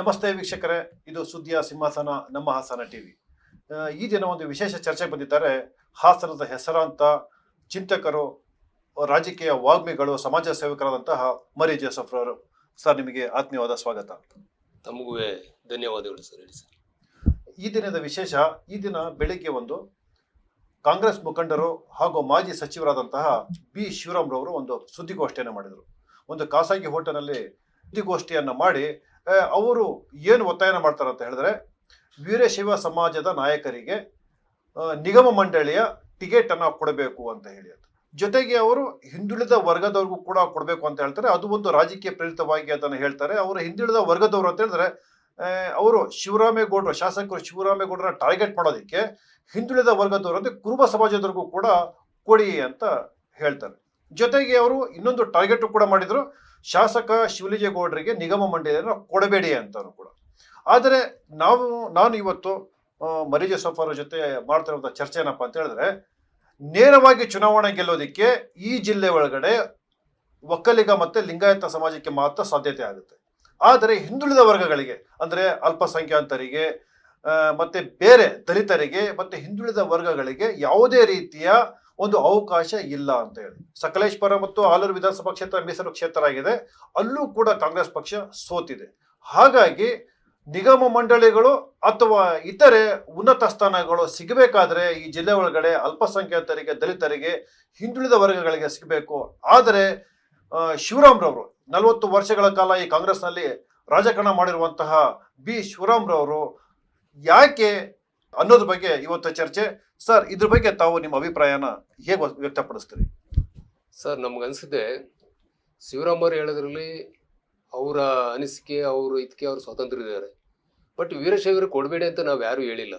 ನಮಸ್ತೆ ವೀಕ್ಷಕರೇ ಇದು ಸುದ್ದಿಯ ಸಿಂಹಾಸನ ನಮ್ಮ ಹಾಸನ ಟಿವಿ. ವಿ ಈ ದಿನ ಒಂದು ವಿಶೇಷ ಚರ್ಚೆ ಬಂದಿದ್ದಾರೆ. ಹಾಸನದ ಹೆಸರಾಂತ ಚಿಂತಕರು ರಾಜಕೀಯ ವಾಗ್ಮಿಗಳು ಸಮಾಜ ಸೇವಕರಾದಂತಹ ಮರಿ ಜೋಸಫ್ ರವರು ಸರ್ ನಿಮಗೆ ಆತ್ಮೀಯವಾದ ಸ್ವಾಗತ. ತಮಗೂ ಧನ್ಯವಾದಗಳು ಸರ್ ಹೇಳಿ ಸರ್. ಈ ದಿನದ ವಿಶೇಷ ಈ ದಿನ ಬೆಳಿಗ್ಗೆ ಒಂದು ಕಾಂಗ್ರೆಸ್ ಮುಖಂಡರು ಹಾಗೂ ಮಾಜಿ ಸಚಿವರಾದಂತಹ ಬಿ. ಶಿವರಾಮ್ರವರು ಒಂದು ಸುದ್ದಿಗೋಷ್ಠಿಯನ್ನು ಮಾಡಿದರು. ಒಂದು ಖಾಸಗಿ ಹೋಟೆಲ್ನಲ್ಲಿ ಸುದ್ದಿಗೋಷ್ಠಿಯನ್ನು ಮಾಡಿ ಅವರು ಏನು ಒತ್ತಾಯನ ಮಾಡ್ತಾರೆ ಅಂತ ಹೇಳಿದ್ರೆ, ವೀರಶೈವ ಸಮಾಜದ ನಾಯಕರಿಗೆ ನಿಗಮ ಮಂಡಳಿಯ ಟಿಕೆಟ್ ಅನ್ನು ಕೊಡಬೇಕು ಅಂತ ಹೇಳಿ ಜೊತೆಗೆ ಅವರು ಹಿಂದುಳಿದ ವರ್ಗದವ್ರಿಗೂ ಕೂಡ ಕೊಡಬೇಕು ಅಂತ ಹೇಳ್ತಾರೆ. ಅದು ಒಂದು ರಾಜಕೀಯ ಪ್ರೇರಿತವಾಗಿ ಅದನ್ನು ಹೇಳ್ತಾರೆ. ಅವರು ಹಿಂದುಳಿದ ವರ್ಗದವರು ಅಂತ ಹೇಳಿದ್ರೆ ಅವರು ಶಿವರಾಮೇಗೌಡರು, ಶಾಸಕರು ಶಿವರಾಮೇಗೌಡರ ಟಾರ್ಗೆಟ್ ಮಾಡೋದಕ್ಕೆ ಹಿಂದುಳಿದ ವರ್ಗದವರು ಅಂದ್ರೆ ಕುರುಬ ಸಮಾಜದವ್ರಿಗೂ ಕೂಡ ಕೊಡಿ ಅಂತ ಹೇಳ್ತಾರೆ. ಜೊತೆಗೆ ಅವರು ಇನ್ನೊಂದು ಟಾರ್ಗೆಟ್ ಕೂಡ ಮಾಡಿದ್ರು. ಶಾಸಕ ಶಿವಲಿಂಗೇಗೌಡರಿಗೆ ನಿಗಮ ಮಂಡಳಿಯನ್ನು ಕೊಡಬೇಡಿ ಅಂತಾನು ಕೂಡ. ಆದರೆ ನಾವು, ನಾನು ಇವತ್ತು ಮರಿಜೆ ಮರಿ ಜೋಸಫ್ ಜೊತೆ ಮಾಡ್ತಿರುವಂಥ ಚರ್ಚೆ ಏನಪ್ಪ ಅಂತ ಹೇಳಿದ್ರೆ, ನೇರವಾಗಿ ಚುನಾವಣೆ ಗೆಲ್ಲೋದಕ್ಕೆ ಈ ಜಿಲ್ಲೆ ಒಳಗಡೆ ಒಕ್ಕಲಿಗ ಮತ್ತೆ ಲಿಂಗಾಯತ ಸಮಾಜಕ್ಕೆ ಮಾತ್ರ ಸಾಧ್ಯತೆ ಆಗುತ್ತೆ. ಆದರೆ ಹಿಂದುಳಿದ ವರ್ಗಗಳಿಗೆ, ಅಂದ್ರೆ ಅಲ್ಪಸಂಖ್ಯಾತರಿಗೆ ಮತ್ತೆ ಬೇರೆ ದಲಿತರಿಗೆ, ಮತ್ತೆ ಹಿಂದುಳಿದ ವರ್ಗಗಳಿಗೆ ಯಾವುದೇ ರೀತಿಯ ಒಂದು ಅವಕಾಶ ಇಲ್ಲ ಅಂತ ಹೇಳಿ. ಸಕಲೇಶ್ವರ ಮತ್ತು ಆಲೂರು ವಿಧಾನಸಭಾ ಕ್ಷೇತ್ರ ಮೀಸಲು ಕ್ಷೇತ್ರ ಆಗಿದೆ. ಅಲ್ಲೂ ಕೂಡ ಕಾಂಗ್ರೆಸ್ ಪಕ್ಷ ಸೋತಿದೆ. ಹಾಗಾಗಿ ನಿಗಮ ಮಂಡಳಿಗಳು ಅಥವಾ ಇತರೆ ಉನ್ನತ ಸ್ಥಾನಗಳು ಸಿಗಬೇಕಾದ್ರೆ ಈ ಜಿಲ್ಲೆ ಒಳಗಡೆ ಅಲ್ಪಸಂಖ್ಯಾತರಿಗೆ, ದಲಿತರಿಗೆ, ಹಿಂದುಳಿದ ವರ್ಗಗಳಿಗೆ ಸಿಗಬೇಕು. ಆದರೆ ಶಿವರಾಮ್ರವರು ಶಿವರಾಮ್ ರವರು ನಲವತ್ತು ವರ್ಷಗಳ ಕಾಲ ಈ ಕಾಂಗ್ರೆಸ್ನಲ್ಲಿ ರಾಜಕಾರಣ ಮಾಡಿರುವಂತಹ ಬಿ. ಶಿವರಾಮ್ರವರು ಯಾಕೆ ಅನ್ನೋದ್ರ ಬಗ್ಗೆ ಇವತ್ತು ಚರ್ಚೆ. ಸರ್, ಇದ್ರ ಬಗ್ಗೆ ತಾವು ನಿಮ್ಮ ಅಭಿಪ್ರಾಯನ ಹೇಗೆ ವ್ಯಕ್ತಪಡಿಸ್ತೀರಿ? ಸರ್, ನಮ್ಗನ್ಸುತ್ತೆ ಶಿವರಾಮರು ಹೇಳೋದ್ರಲ್ಲಿ ಅವರ ಅನಿಸಿಕೆ, ಅವರು ಇದಕ್ಕೆ ಅವರು ಸ್ವಾತಂತ್ರ್ಯ ಇದ್ದಾರೆ. ಬಟ್ ವೀರಶೈವರು ಕೊಡಬೇಡಿ ಅಂತ ನಾವು ಯಾರೂ ಹೇಳಿಲ್ಲ.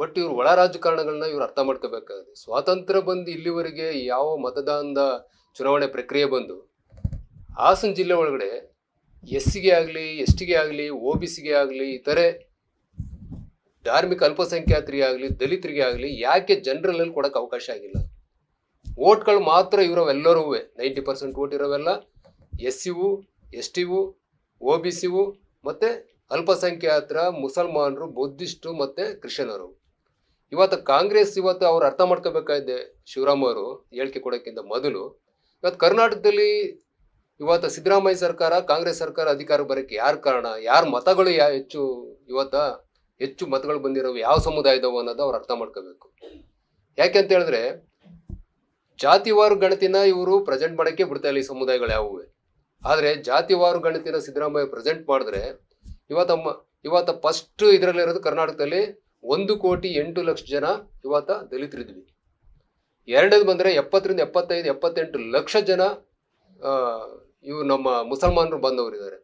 ಬಟ್ ಇವ್ರು ಒಳ ರಾಜಕಾರಣಗಳನ್ನ ಇವ್ರು ಅರ್ಥ ಮಾಡ್ಕೋಬೇಕಾಗುತ್ತೆ. ಸ್ವಾತಂತ್ರ್ಯ ಬಂದು ಇಲ್ಲಿವರೆಗೆ ಯಾವ ಮತದಾನದ ಚುನಾವಣೆ ಪ್ರಕ್ರಿಯೆ ಬಂದು, ಹಾಸನ ಜಿಲ್ಲೆ ಒಳಗಡೆ ಎಸ್ಸಿಗೆ ಆಗಲಿ ಎಸ್ ಟಿಗೆ ಆಗಲಿ, ಒ ಬಿ ಸಿಗೆ ಆಗಲಿ, ಇತರೆ ಧಾರ್ಮಿಕ ಅಲ್ಪಸಂಖ್ಯಾತರಿಗೆ ಆಗಲಿ, ದಲಿತರಿಗೆ ಆಗಲಿ, ಯಾಕೆ ಜನರಲಲ್ಲಿ ಕೊಡೋಕೆ ಅವಕಾಶ ಆಗಿಲ್ಲ? ಓಟ್ಗಳು ಮಾತ್ರ ಇರೋವೆಲ್ಲರೂ ninety percent vote ಇರೋವೆಲ್ಲ S U S T O B U ಮತ್ತು ಅಲ್ಪಸಂಖ್ಯಾತರ, ಮುಸಲ್ಮಾನರು, ಬೌದ್ಧಿಸ್ಟು, ಮತ್ತು ಕ್ರಿಶ್ಚಿಯನರು. ಇವತ್ತು ಕಾಂಗ್ರೆಸ್ ಇವತ್ತು ಅವ್ರು ಅರ್ಥ ಮಾಡ್ಕೋಬೇಕಾಗಿದೆ ಶಿವರಾಮ್ ಅವರು ಹೇಳಿಕೆ ಕೊಡೋಕ್ಕಿಂತ ಮೊದಲು. ಇವತ್ತು ಕರ್ನಾಟಕದಲ್ಲಿ ಇವತ್ತು ಸಿದ್ದರಾಮಯ್ಯ ಸರ್ಕಾರ, ಕಾಂಗ್ರೆಸ್ ಸರ್ಕಾರ ಅಧಿಕಾರ ಬರೋಕ್ಕೆ ಯಾರು ಕಾರಣ? ಯಾರ ಮತಗಳು ಯಾ ಹೆಚ್ಚು ಇವತ್ತ? ಹೆಚ್ಚು ಮತಗಳು ಬಂದಿರೋವು ಯಾವ ಸಮುದಾಯದವು ಅನ್ನೋದು ಅವ್ರು ಅರ್ಥ ಮಾಡ್ಕೋಬೇಕು. ಯಾಕೆ ಅಂತ ಹೇಳಿದ್ರೆ, ಜಾತಿವಾರು ಗಣತಿನ ಇವರು ಪ್ರೆಸೆಂಟ್ ಮಾಡೋಕ್ಕೆ ಬಿಡ್ತಾ ಇಲ್ಲ ಈ ಸಮುದಾಯಗಳು ಯಾವುವೆ. ಆದರೆ ಜಾತಿವಾರು ಗಣತಿನ ಸಿದ್ದರಾಮಯ್ಯ ಪ್ರೆಸೆಂಟ್ ಮಾಡಿದ್ರೆ, ಇವತ್ತ ಇವತ್ತ ಫಸ್ಟ್ ಇದರಲ್ಲಿರೋದು ಕರ್ನಾಟಕದಲ್ಲಿ ಒಂದು ಕೋಟಿ ಎಂಟು ಲಕ್ಷ ಜನ ಇವತ್ತ ದಲಿತರಿದ್ವಿ. ಎರಡನೇದು ಬಂದರೆ ಎಪ್ಪತ್ತರಿಂದ ಎಪ್ಪತ್ತೈದು, ಎಪ್ಪತ್ತೆಂಟು ಲಕ್ಷ ಜನ ಇವು ನಮ್ಮ ಮುಸಲ್ಮಾನರು ಬಂದವರಿದ್ದಾರೆ.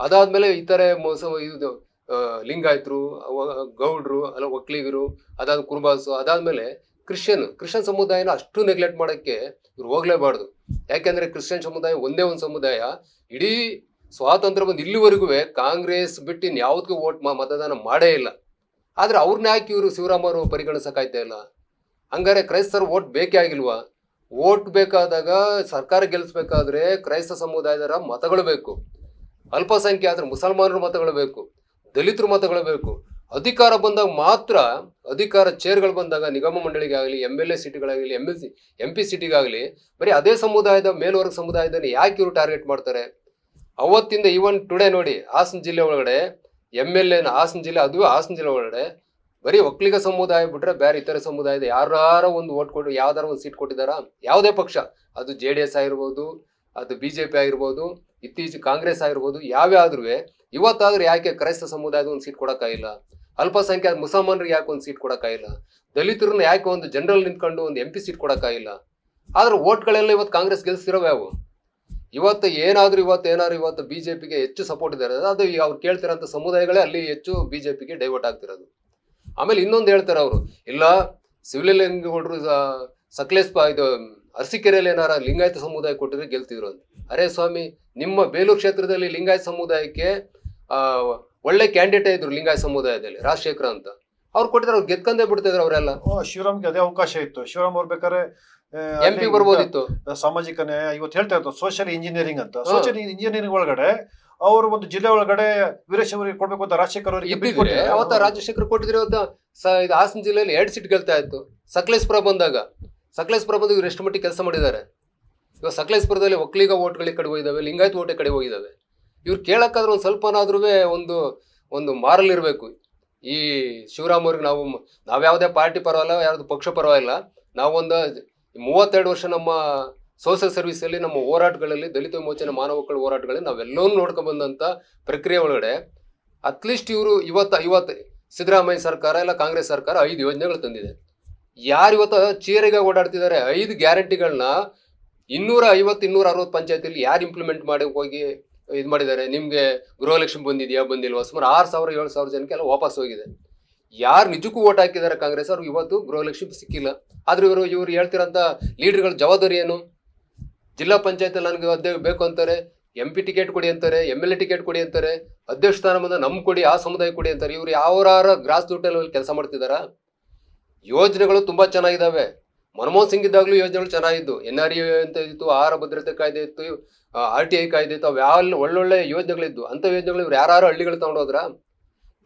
ಅದಾದಮೇಲೆ ಇತರೆ ಮೋಸ, ಇದು ಲಿಂಗಾಯತರು ಗೌಡ್ರು, ಅಲ್ಲ ಒಕ್ಕಲಿಗರು ಅದಾದ ಕುರುಬಾಸು, ಅದಾದ್ಮೇಲೆ ಕ್ರಿಶ್ಚಿಯನ್ ಕ್ರಿಶ್ಚಿಯನ್ ಸಮುದಾಯನ ಅಷ್ಟು ನೆಗ್ಲೆಕ್ಟ್ ಮಾಡೋಕ್ಕೆ ಇವ್ರು ಹೋಗ್ಲೇಬಾರ್ದು. ಯಾಕೆಂದ್ರೆ ಕ್ರಿಶ್ಚಿಯನ್ ಸಮುದಾಯ ಒಂದೇ ಒಂದು ಸಮುದಾಯ. ಇಡೀ ಸ್ವಾತಂತ್ರ್ಯ ಬಂದು ಇಲ್ಲಿವರೆಗೂ ಕಾಂಗ್ರೆಸ್ ಬಿಟ್ಟು ಯಾವುದಕ್ಕೂ ವೋಟ್ ಮತದಾನ ಮಾಡೇ ಇಲ್ಲ. ಆದರೆ ಅವ್ರನ್ನ ಯಾಕೆ ಇವರು ಶಿವರಾಮರು ಪರಿಗಣಿಸಕಾಯ್ತಾ ಇಲ್ಲ? ಹಂಗಾರೆ ಕ್ರೈಸ್ತರು ವೋಟ್ ಬೇಕೇ ಆಗಿಲ್ವಾ? ವೋಟ್ ಬೇಕಾದಾಗ ಸರ್ಕಾರ ಗೆಲ್ಲಿಸ್ಬೇಕಾದ್ರೆ ಕ್ರೈಸ್ತ ಸಮುದಾಯದರ ಮತಗಳು ಬೇಕು. ಅಲ್ಪಸಂಖ್ಯಾತರ, ಮುಸಲ್ಮಾನರ ಮತಗಳು ಬೇಕು. ದಲಿತರ ಮತಗಳಬೇಕು ಅಧಿಕಾರ ಬಂದಾಗ ಮಾತ್ರ ಅಧಿಕಾರ ಚೇರ್ಗಳು ಬಂದಾಗ, ನಿಗಮ ಮಂಡಳಿಗೆ ಆಗಲಿ M L A ಸಿಟಿಗಳಾಗಲಿ M L C M P ಸಿಟಿಗಾಗಲಿ, ಬರೀ ಅದೇ ಸಮುದಾಯದ ಮೇಲ್ವರ್ಗ ಸಮುದಾಯದಲ್ಲಿ ಯಾಕೆ ಇವರು ಟಾರ್ಗೆಟ್ ಮಾಡ್ತಾರೆ? ಅವತ್ತಿಂದ ಈವನ್ ಟುಡೇ ನೋಡಿ, ಹಾಸನ ಜಿಲ್ಲೆ ಒಳಗಡೆ ಎಂ ಎಲ್ ಎನ ಹಾಸನ ಜಿಲ್ಲೆ, ಅದು ಹಾಸನ ಜಿಲ್ಲೆ ಒಳಗಡೆ, ಬರೀ ಒಕ್ಕಲಿಗ ಸಮುದಾಯ ಬಿಟ್ರೆ ಬೇರೆ ಇತರ ಸಮುದಾಯದ ಯಾರು ಒಂದು ಓಟ್ ಕೊಟ್ಟು, ಯಾವ್ದಾರ ಒಂದು ಸೀಟ್ ಕೊಟ್ಟಿದ್ದಾರಾ? ಯಾವುದೇ ಪಕ್ಷ. ಅದು ಜೆ ಡಿ ಎಸ್ ಆಗಿರ್ಬೋದು, ಅದು ಬಿ ಜೆ ಪಿ ಆಗಿರ್ಬೋದು, ಇತ್ತೀಚೆಗೆ ಕಾಂಗ್ರೆಸ್ ಆಗಿರ್ಬೋದು ಯಾವ್ಯಾದ್ರೂ ಇವತ್ತಾದ್ರೂ ಯಾಕೆ ಕ್ರೈಸ್ತ ಸಮುದಾಯದ ಒಂದು ಸೀಟ್ ಕೊಡೋಕ್ಕಾಗಿಲ್ಲ ಅಲ್ಪಸಂಖ್ಯಾತ ಮುಸಲ್ಮಾನರಿಗೆ ಯಾಕೆ ಒಂದು ಸೀಟ್ ಕೊಡೋಕ್ಕಾಗಿಲ್ಲ ದಲಿತರನ್ನ ಯಾಕೆ ಒಂದು ಜನರಲ್ ನಿಂತ್ಕೊಂಡು ಒಂದು ಎಂ ಪಿ ಸೀಟ್ ಕೊಡೋಕ್ಕಾಗಿಲ್ಲ ಆದ್ರೆ ಓಟ್ಗಳೆಲ್ಲ ಇವತ್ತು ಕಾಂಗ್ರೆಸ್ ಗೆಲ್ಸಿರೋವು ಯಾವು? ಇವತ್ತು ಏನಾದರೂ ಇವತ್ತು ಏನಾದ್ರು ಇವತ್ತು ಬಿ ಜೆ ಪಿಗೆ ಹೆಚ್ಚು ಸಪೋರ್ಟ್ ಇದ್ದಾರೆ. ಅದು ಅವ್ರು ಕೇಳ್ತಿರೋಂಥ ಸಮುದಾಯಗಳೇ ಅಲ್ಲಿ ಹೆಚ್ಚು ಬಿ ಜೆ ಪಿಗೆ ಡೈವರ್ಟ್ ಆಗ್ತಿರೋದು. ಆಮೇಲೆ ಇನ್ನೊಂದು ಹೇಳ್ತಾರೆ ಅವರು, ಇಲ್ಲ ಸಿವಿಲ್ ಶಿವಲಿಂಗೇಗೌಡರು ಸಕಲೇಶ್ ಇದು ಅರಸಿಕೆರೆಯಲ್ಲಿ ಏನಾರ ಲಿಂಗಾಯತ ಸಮುದಾಯ ಕೊಟ್ಟಿದ್ರೆ ಗೆಲ್ತಿದ್ರು ಅಂತ. ಅರೇ ಸ್ವಾಮಿ, ನಿಮ್ಮ ಬೇಲೂರು ಕ್ಷೇತ್ರದಲ್ಲಿ ಲಿಂಗಾಯತ ಸಮುದಾಯಕ್ಕೆ ಒಳ್ಳೆ ಕ್ಯಾಂಡಿಡೇಟ್ ಇದ್ರು ಲಿಂಗಾಯತ ಸಮುದಾಯದಲ್ಲಿ ರಾಜಶೇಖರ ಅಂತ. ಅವ್ರು ಕೊಟ್ಟಿದ್ರೆ ಅವ್ರು ಗೆದ್ಕಂದೇ ಬಿಡ್ತಿದ್ರು ಅವರೆಲ್ಲ. ಶಿವರಾಮ್ ಶಿವರಾಮ್ಗೆ ಅದೇ ಅವಕಾಶ ಇತ್ತು. ಶಿವರಾಮ್ ಅವ್ರು ಬೇಕಾದ್ರೆ ಎಂ ಪಿ ಬರ್ಬೋದಿತ್ತು. ಸಾಮಾಜಿಕ ನ್ಯಾಯ ಇವತ್ತು ಹೇಳ್ತಾ ಇತ್ತು ಸೋಷಿಯಲ್ ಇಂಜಿನಿಯರಿಂಗ್ ಅಂತ. ಸೋಷಿಯಲ್ ಇಂಜಿನಿಯರಿಂಗ್ ಒಳಗಡೆ ಅವರು ಒಂದು ಜಿಲ್ಲೆ ಒಳಗಡೆ ವೀರೇಶ್ ಅವರಿಗೆ ಕೊಡ್ಬೇಕು ಅಂತ ರಾಜಶೇಖರ್ ಅವರಿಗೆ. ಅವತ್ತ ರಾಜಶೇಖರ್ ಕೊಟ್ಟಿದ್ರೆ ಇವತ್ತು ಇದು ಹಾಸನ ಜಿಲ್ಲೆಯಲ್ಲಿ ಎರಡು ಸೀಟ್ ಗೆಲ್ತಾ ಇತ್ತು. ಸಕಲೇಶ್ಪುರ ಬಂದಾಗ. ಸಕಲೇಶ್ಪುರ ಬಂದು ಇವ್ರು ಎಷ್ಟು ಮಟ್ಟಿಗೆ ಕೆಲಸ ಮಾಡಿದ್ದಾರೆ? ಇವಾಗ ಸಕಲೇಶ್ಪುರದಲ್ಲಿ ಒಕ್ಕಲಿಗ ಓಟ್ಗಳಿಗೆ ಕಡೆ ಹೋಗಿದ್ದಾವೆ ಲಿಂಗಾಯತ್ ಓಟೆ ಕಡೆ ಹೋಗಿದ್ದಾವೆ. ಇವ್ರು ಕೇಳಕ್ಕಾದ್ರೆ ಒಂದು ಸ್ವಲ್ಪನಾದ್ರೂ ಒಂದು ಒಂದು ಮಾರಲ್ ಇರಬೇಕು. ಈ ಶಿವರಾಮ್ ಅವ್ರಿಗೆ ನಾವು ನಾವ್ಯಾವುದೇ ಪಾರ್ಟಿ ಪರವಾಗಿಲ್ಲ, ಯಾವ್ದು ಪಕ್ಷ ಪರವಾಗಿಲ್ಲ. ನಾವೊಂದು ಮೂವತ್ತೆರಡು ವರ್ಷ ನಮ್ಮ ಸೋಷಿಯಲ್ ಸರ್ವಿಸಲ್ಲಿ, ನಮ್ಮ ಹೋರಾಟಗಳಲ್ಲಿ, ದಲಿತ ವಿಮೋಚನೆ ಮಾನವ ಹಕ್ಕುಗಳ ಹೋರಾಟಗಳಲ್ಲಿ ನಾವೆಲ್ಲವನ್ನೂ ನೋಡ್ಕೊಂಡ್ ಬಂದಂಥ ಪ್ರಕ್ರಿಯೆ ಒಳಗಡೆ ಅಟ್ಲೀಸ್ಟ್ ಇವರು ಇವತ್ತು ಇವತ್ತು ಸಿದ್ದರಾಮಯ್ಯ ಸರ್ಕಾರ ಇಲ್ಲ ಕಾಂಗ್ರೆಸ್ ಸರ್ಕಾರ ಐದು ಯೋಜನೆಗಳು ತಂದಿದೆ. ಯಾರು ಇವತ್ತು ಚೇರಿಗೆ ಓಡಾಡ್ತಿದ್ದಾರೆ, ಐದು ಗ್ಯಾರಂಟಿಗಳನ್ನ ಇನ್ನೂರ ಐವತ್ತು, ಇನ್ನೂರ ಅರವತ್ತು ಪಂಚಾಯತಿಲಿ ಯಾರು ಇಂಪ್ಲಿಮೆಂಟ್ ಮಾಡಿ ಹೋಗಿ ಇದು ಮಾಡಿದ್ದಾರೆ. ನಿಮಗೆ ಗೃಹಲಕ್ಷ್ಮಿ ಬಂದಿದೆಯಾ? ಬಂದಿಲ್ವಾ? ಸುಮಾರು ಆರು ಸಾವಿರ, ಏಳು ಸಾವಿರ ಜನಕ್ಕೆಲ್ಲ ವಾಪಸ್ ಹೋಗಿದೆ. ಯಾರು ನಿಜಕ್ಕೂ ಓಟ್ ಹಾಕಿದ್ದಾರೆ ಕಾಂಗ್ರೆಸ್ ಅವ್ರಿಗೆ ಇವತ್ತು ಗೃಹಲಕ್ಷ್ಮಿ ಸಿಕ್ಕಿಲ್ಲ. ಆದ್ರೆ ಇವರು ಇವರು ಹೇಳ್ತಿರೋಂಥ ಲೀಡರ್ಗಳ ಜವಾಬ್ದಾರಿ ಏನು? ಜಿಲ್ಲಾ ಪಂಚಾಯತ್ ನನಗೆ ಅಧ್ಯಕ್ಷ ಬೇಕು ಅಂತಾರೆ ಎಂ ಪಿ ಟಿಕೆಟ್ ಕೊಡಿ ಅಂತಾರೆ ಎಂ ಎಲ್ ಎ ಟಿಕೆಟ್ ಕೊಡಿ ಅಂತಾರೆ, ಅಧ್ಯಕ್ಷ ಸ್ಥಾನ ಬಂದ ನಮ್ ಕೊಡಿ, ಆ ಸಮುದಾಯ ಕೊಡಿ ಅಂತಾರೆ. ಇವ್ರು ಯಾವ ಗ್ರಾಸ್ ರೂಟ್ ಕೆಲಸ ಮಾಡ್ತಿದಾರ ಯೋಜನೆಗಳು ತುಂಬಾ ಚೆನ್ನಾಗಿದ್ದಾವೆ ಮನಮೋಹನ್ ಸಿಂಗ್ ಇದ್ದಾಗಲೂ ಯೋಜನೆಗಳು ಚೆನ್ನಾಗಿದ್ದು ಎನ್ ಆರ್ ಅಂತ ಇತ್ತು ಆಹಾರ ಭದ್ರತೆ ಕಾಯ್ದೆ ಇತ್ತು, ಆರ್ ಟಿ ಐ ಕಾಯ್ದೆ ಇತ್ತು, ಅವು ಒಳ್ಳೊಳ್ಳೆ ಯೋಜನೆಗಳಿದ್ದು ಅಂಥ ಯೋಜನೆಗಳು ಇವ್ರು ಯಾರು ಹಳ್ಳಿಗಳು ತಗೊಂಡೋದ್ರ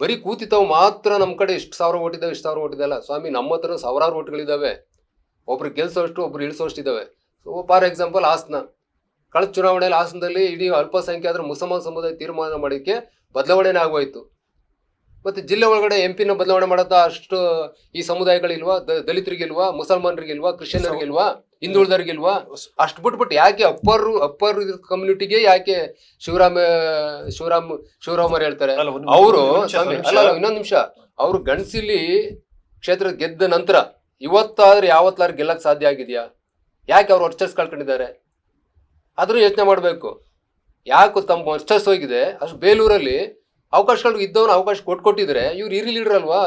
ಬರೀ ಕೂತಿತಾವ್ ಮಾತ್ರ ನಮ್ಮ ಕಡೆ ಇಷ್ಟು ಸಾವಿರ ಓಟಿದ್ದಾವೆ ಇಷ್ಟು ಸಾವಿರ ಓಟಿದಲ್ಲ ಸ್ವಾಮಿ, ನಮ್ಮ ಹತ್ರ ಸಾವಿರಾರು ಓಟ್ಗಳಿದ್ದಾವೆ ಒಬ್ರು ಗೆಲ್ಸೋಷ್ಟು, ಒಬ್ರು ಇಳಿಸೋಷ್ಟು ಇದ್ದಾವೆ ಸೊ ಫಾರ್ ಎಕ್ಸಾಂಪಲ್ ಹಾಸನ. ಕಳೆದ ಚುನಾವಣೆಯಲ್ಲಿ ಹಾಸನದಲ್ಲಿ ಇಡೀ ಅಲ್ಪಸಂಖ್ಯಾತರ ಮುಸಲ್ಮಾನ್ ಸಮುದಾಯ ತೀರ್ಮಾನ ಮಾಡೋಕ್ಕೆ ಬದಲಾವಣೆನೇ ಆಗೋಯ್ತು. ಮತ್ತೆ ಜಿಲ್ಲೆ ಒಳಗಡೆ ಎಂ ಪಿನ ಬದಲಾವಣೆ ಮಾಡೋದ ಅಷ್ಟು ಈ ಸಮುದಾಯಗಳಿಲ್ವಾ ದ- ದಲಿತರಿಗಿಲ್ವಾ ಮುಸಲ್ಮಾನರಿಗಿಲ್ವಾ ಕ್ರಿಶ್ಚಿಯನ್ರಿಗಿಲ್ವಾ ಹಿಂದುಳಿದರಿಗಿಲ್ವಾ ಅಷ್ಟು ಬಿಟ್ಬಿಟ್ಟು ಯಾಕೆ ಅಪ್ಪರ್ ಅಪ್ಪರ್ ಕಮ್ಯುನಿಟಿಗೆ ಯಾಕೆ ಶಿವರಾಮ ಶಿವರಾಮ್ ಶಿವರಾಮರ್ ಹೇಳ್ತಾರೆ? ಅವರು ಇನ್ನೊಂದು ನಿಮಿಷ. ಅವರು ಗಣಸಿಲಿ ಕ್ಷೇತ್ರ ಗೆದ್ದ ನಂತರ ಇವತ್ತಾದ್ರೆ ಯಾವತ್ತಾರು ಗೆಲ್ಲಕ್ ಸಾಧ್ಯ ಆಗಿದೆಯಾ? ಯಾಕೆ ಅವ್ರು ವರ್ಚಸ್ ಕಳ್ಕೊಂಡಿದ್ದಾರೆ? ಆದ್ರೂ ಯೋಚನೆ ಮಾಡಬೇಕು. ಯಾಕೆ ತಮ್ಮ ವರ್ಚಸ್ ಹೋಗಿದೆ? ಅಷ್ಟು ಬೇಲೂರಲ್ಲಿ ಅವಕಾಶಗಳು ಇದ್ದವನು ಅವಕಾಶ ಕೊಟ್ಕೊಟ್ಟಿದ್ರೆ ಇವ್ರು ಇರಿ ಲೀಡರ್ ಅಲ್ವಾ?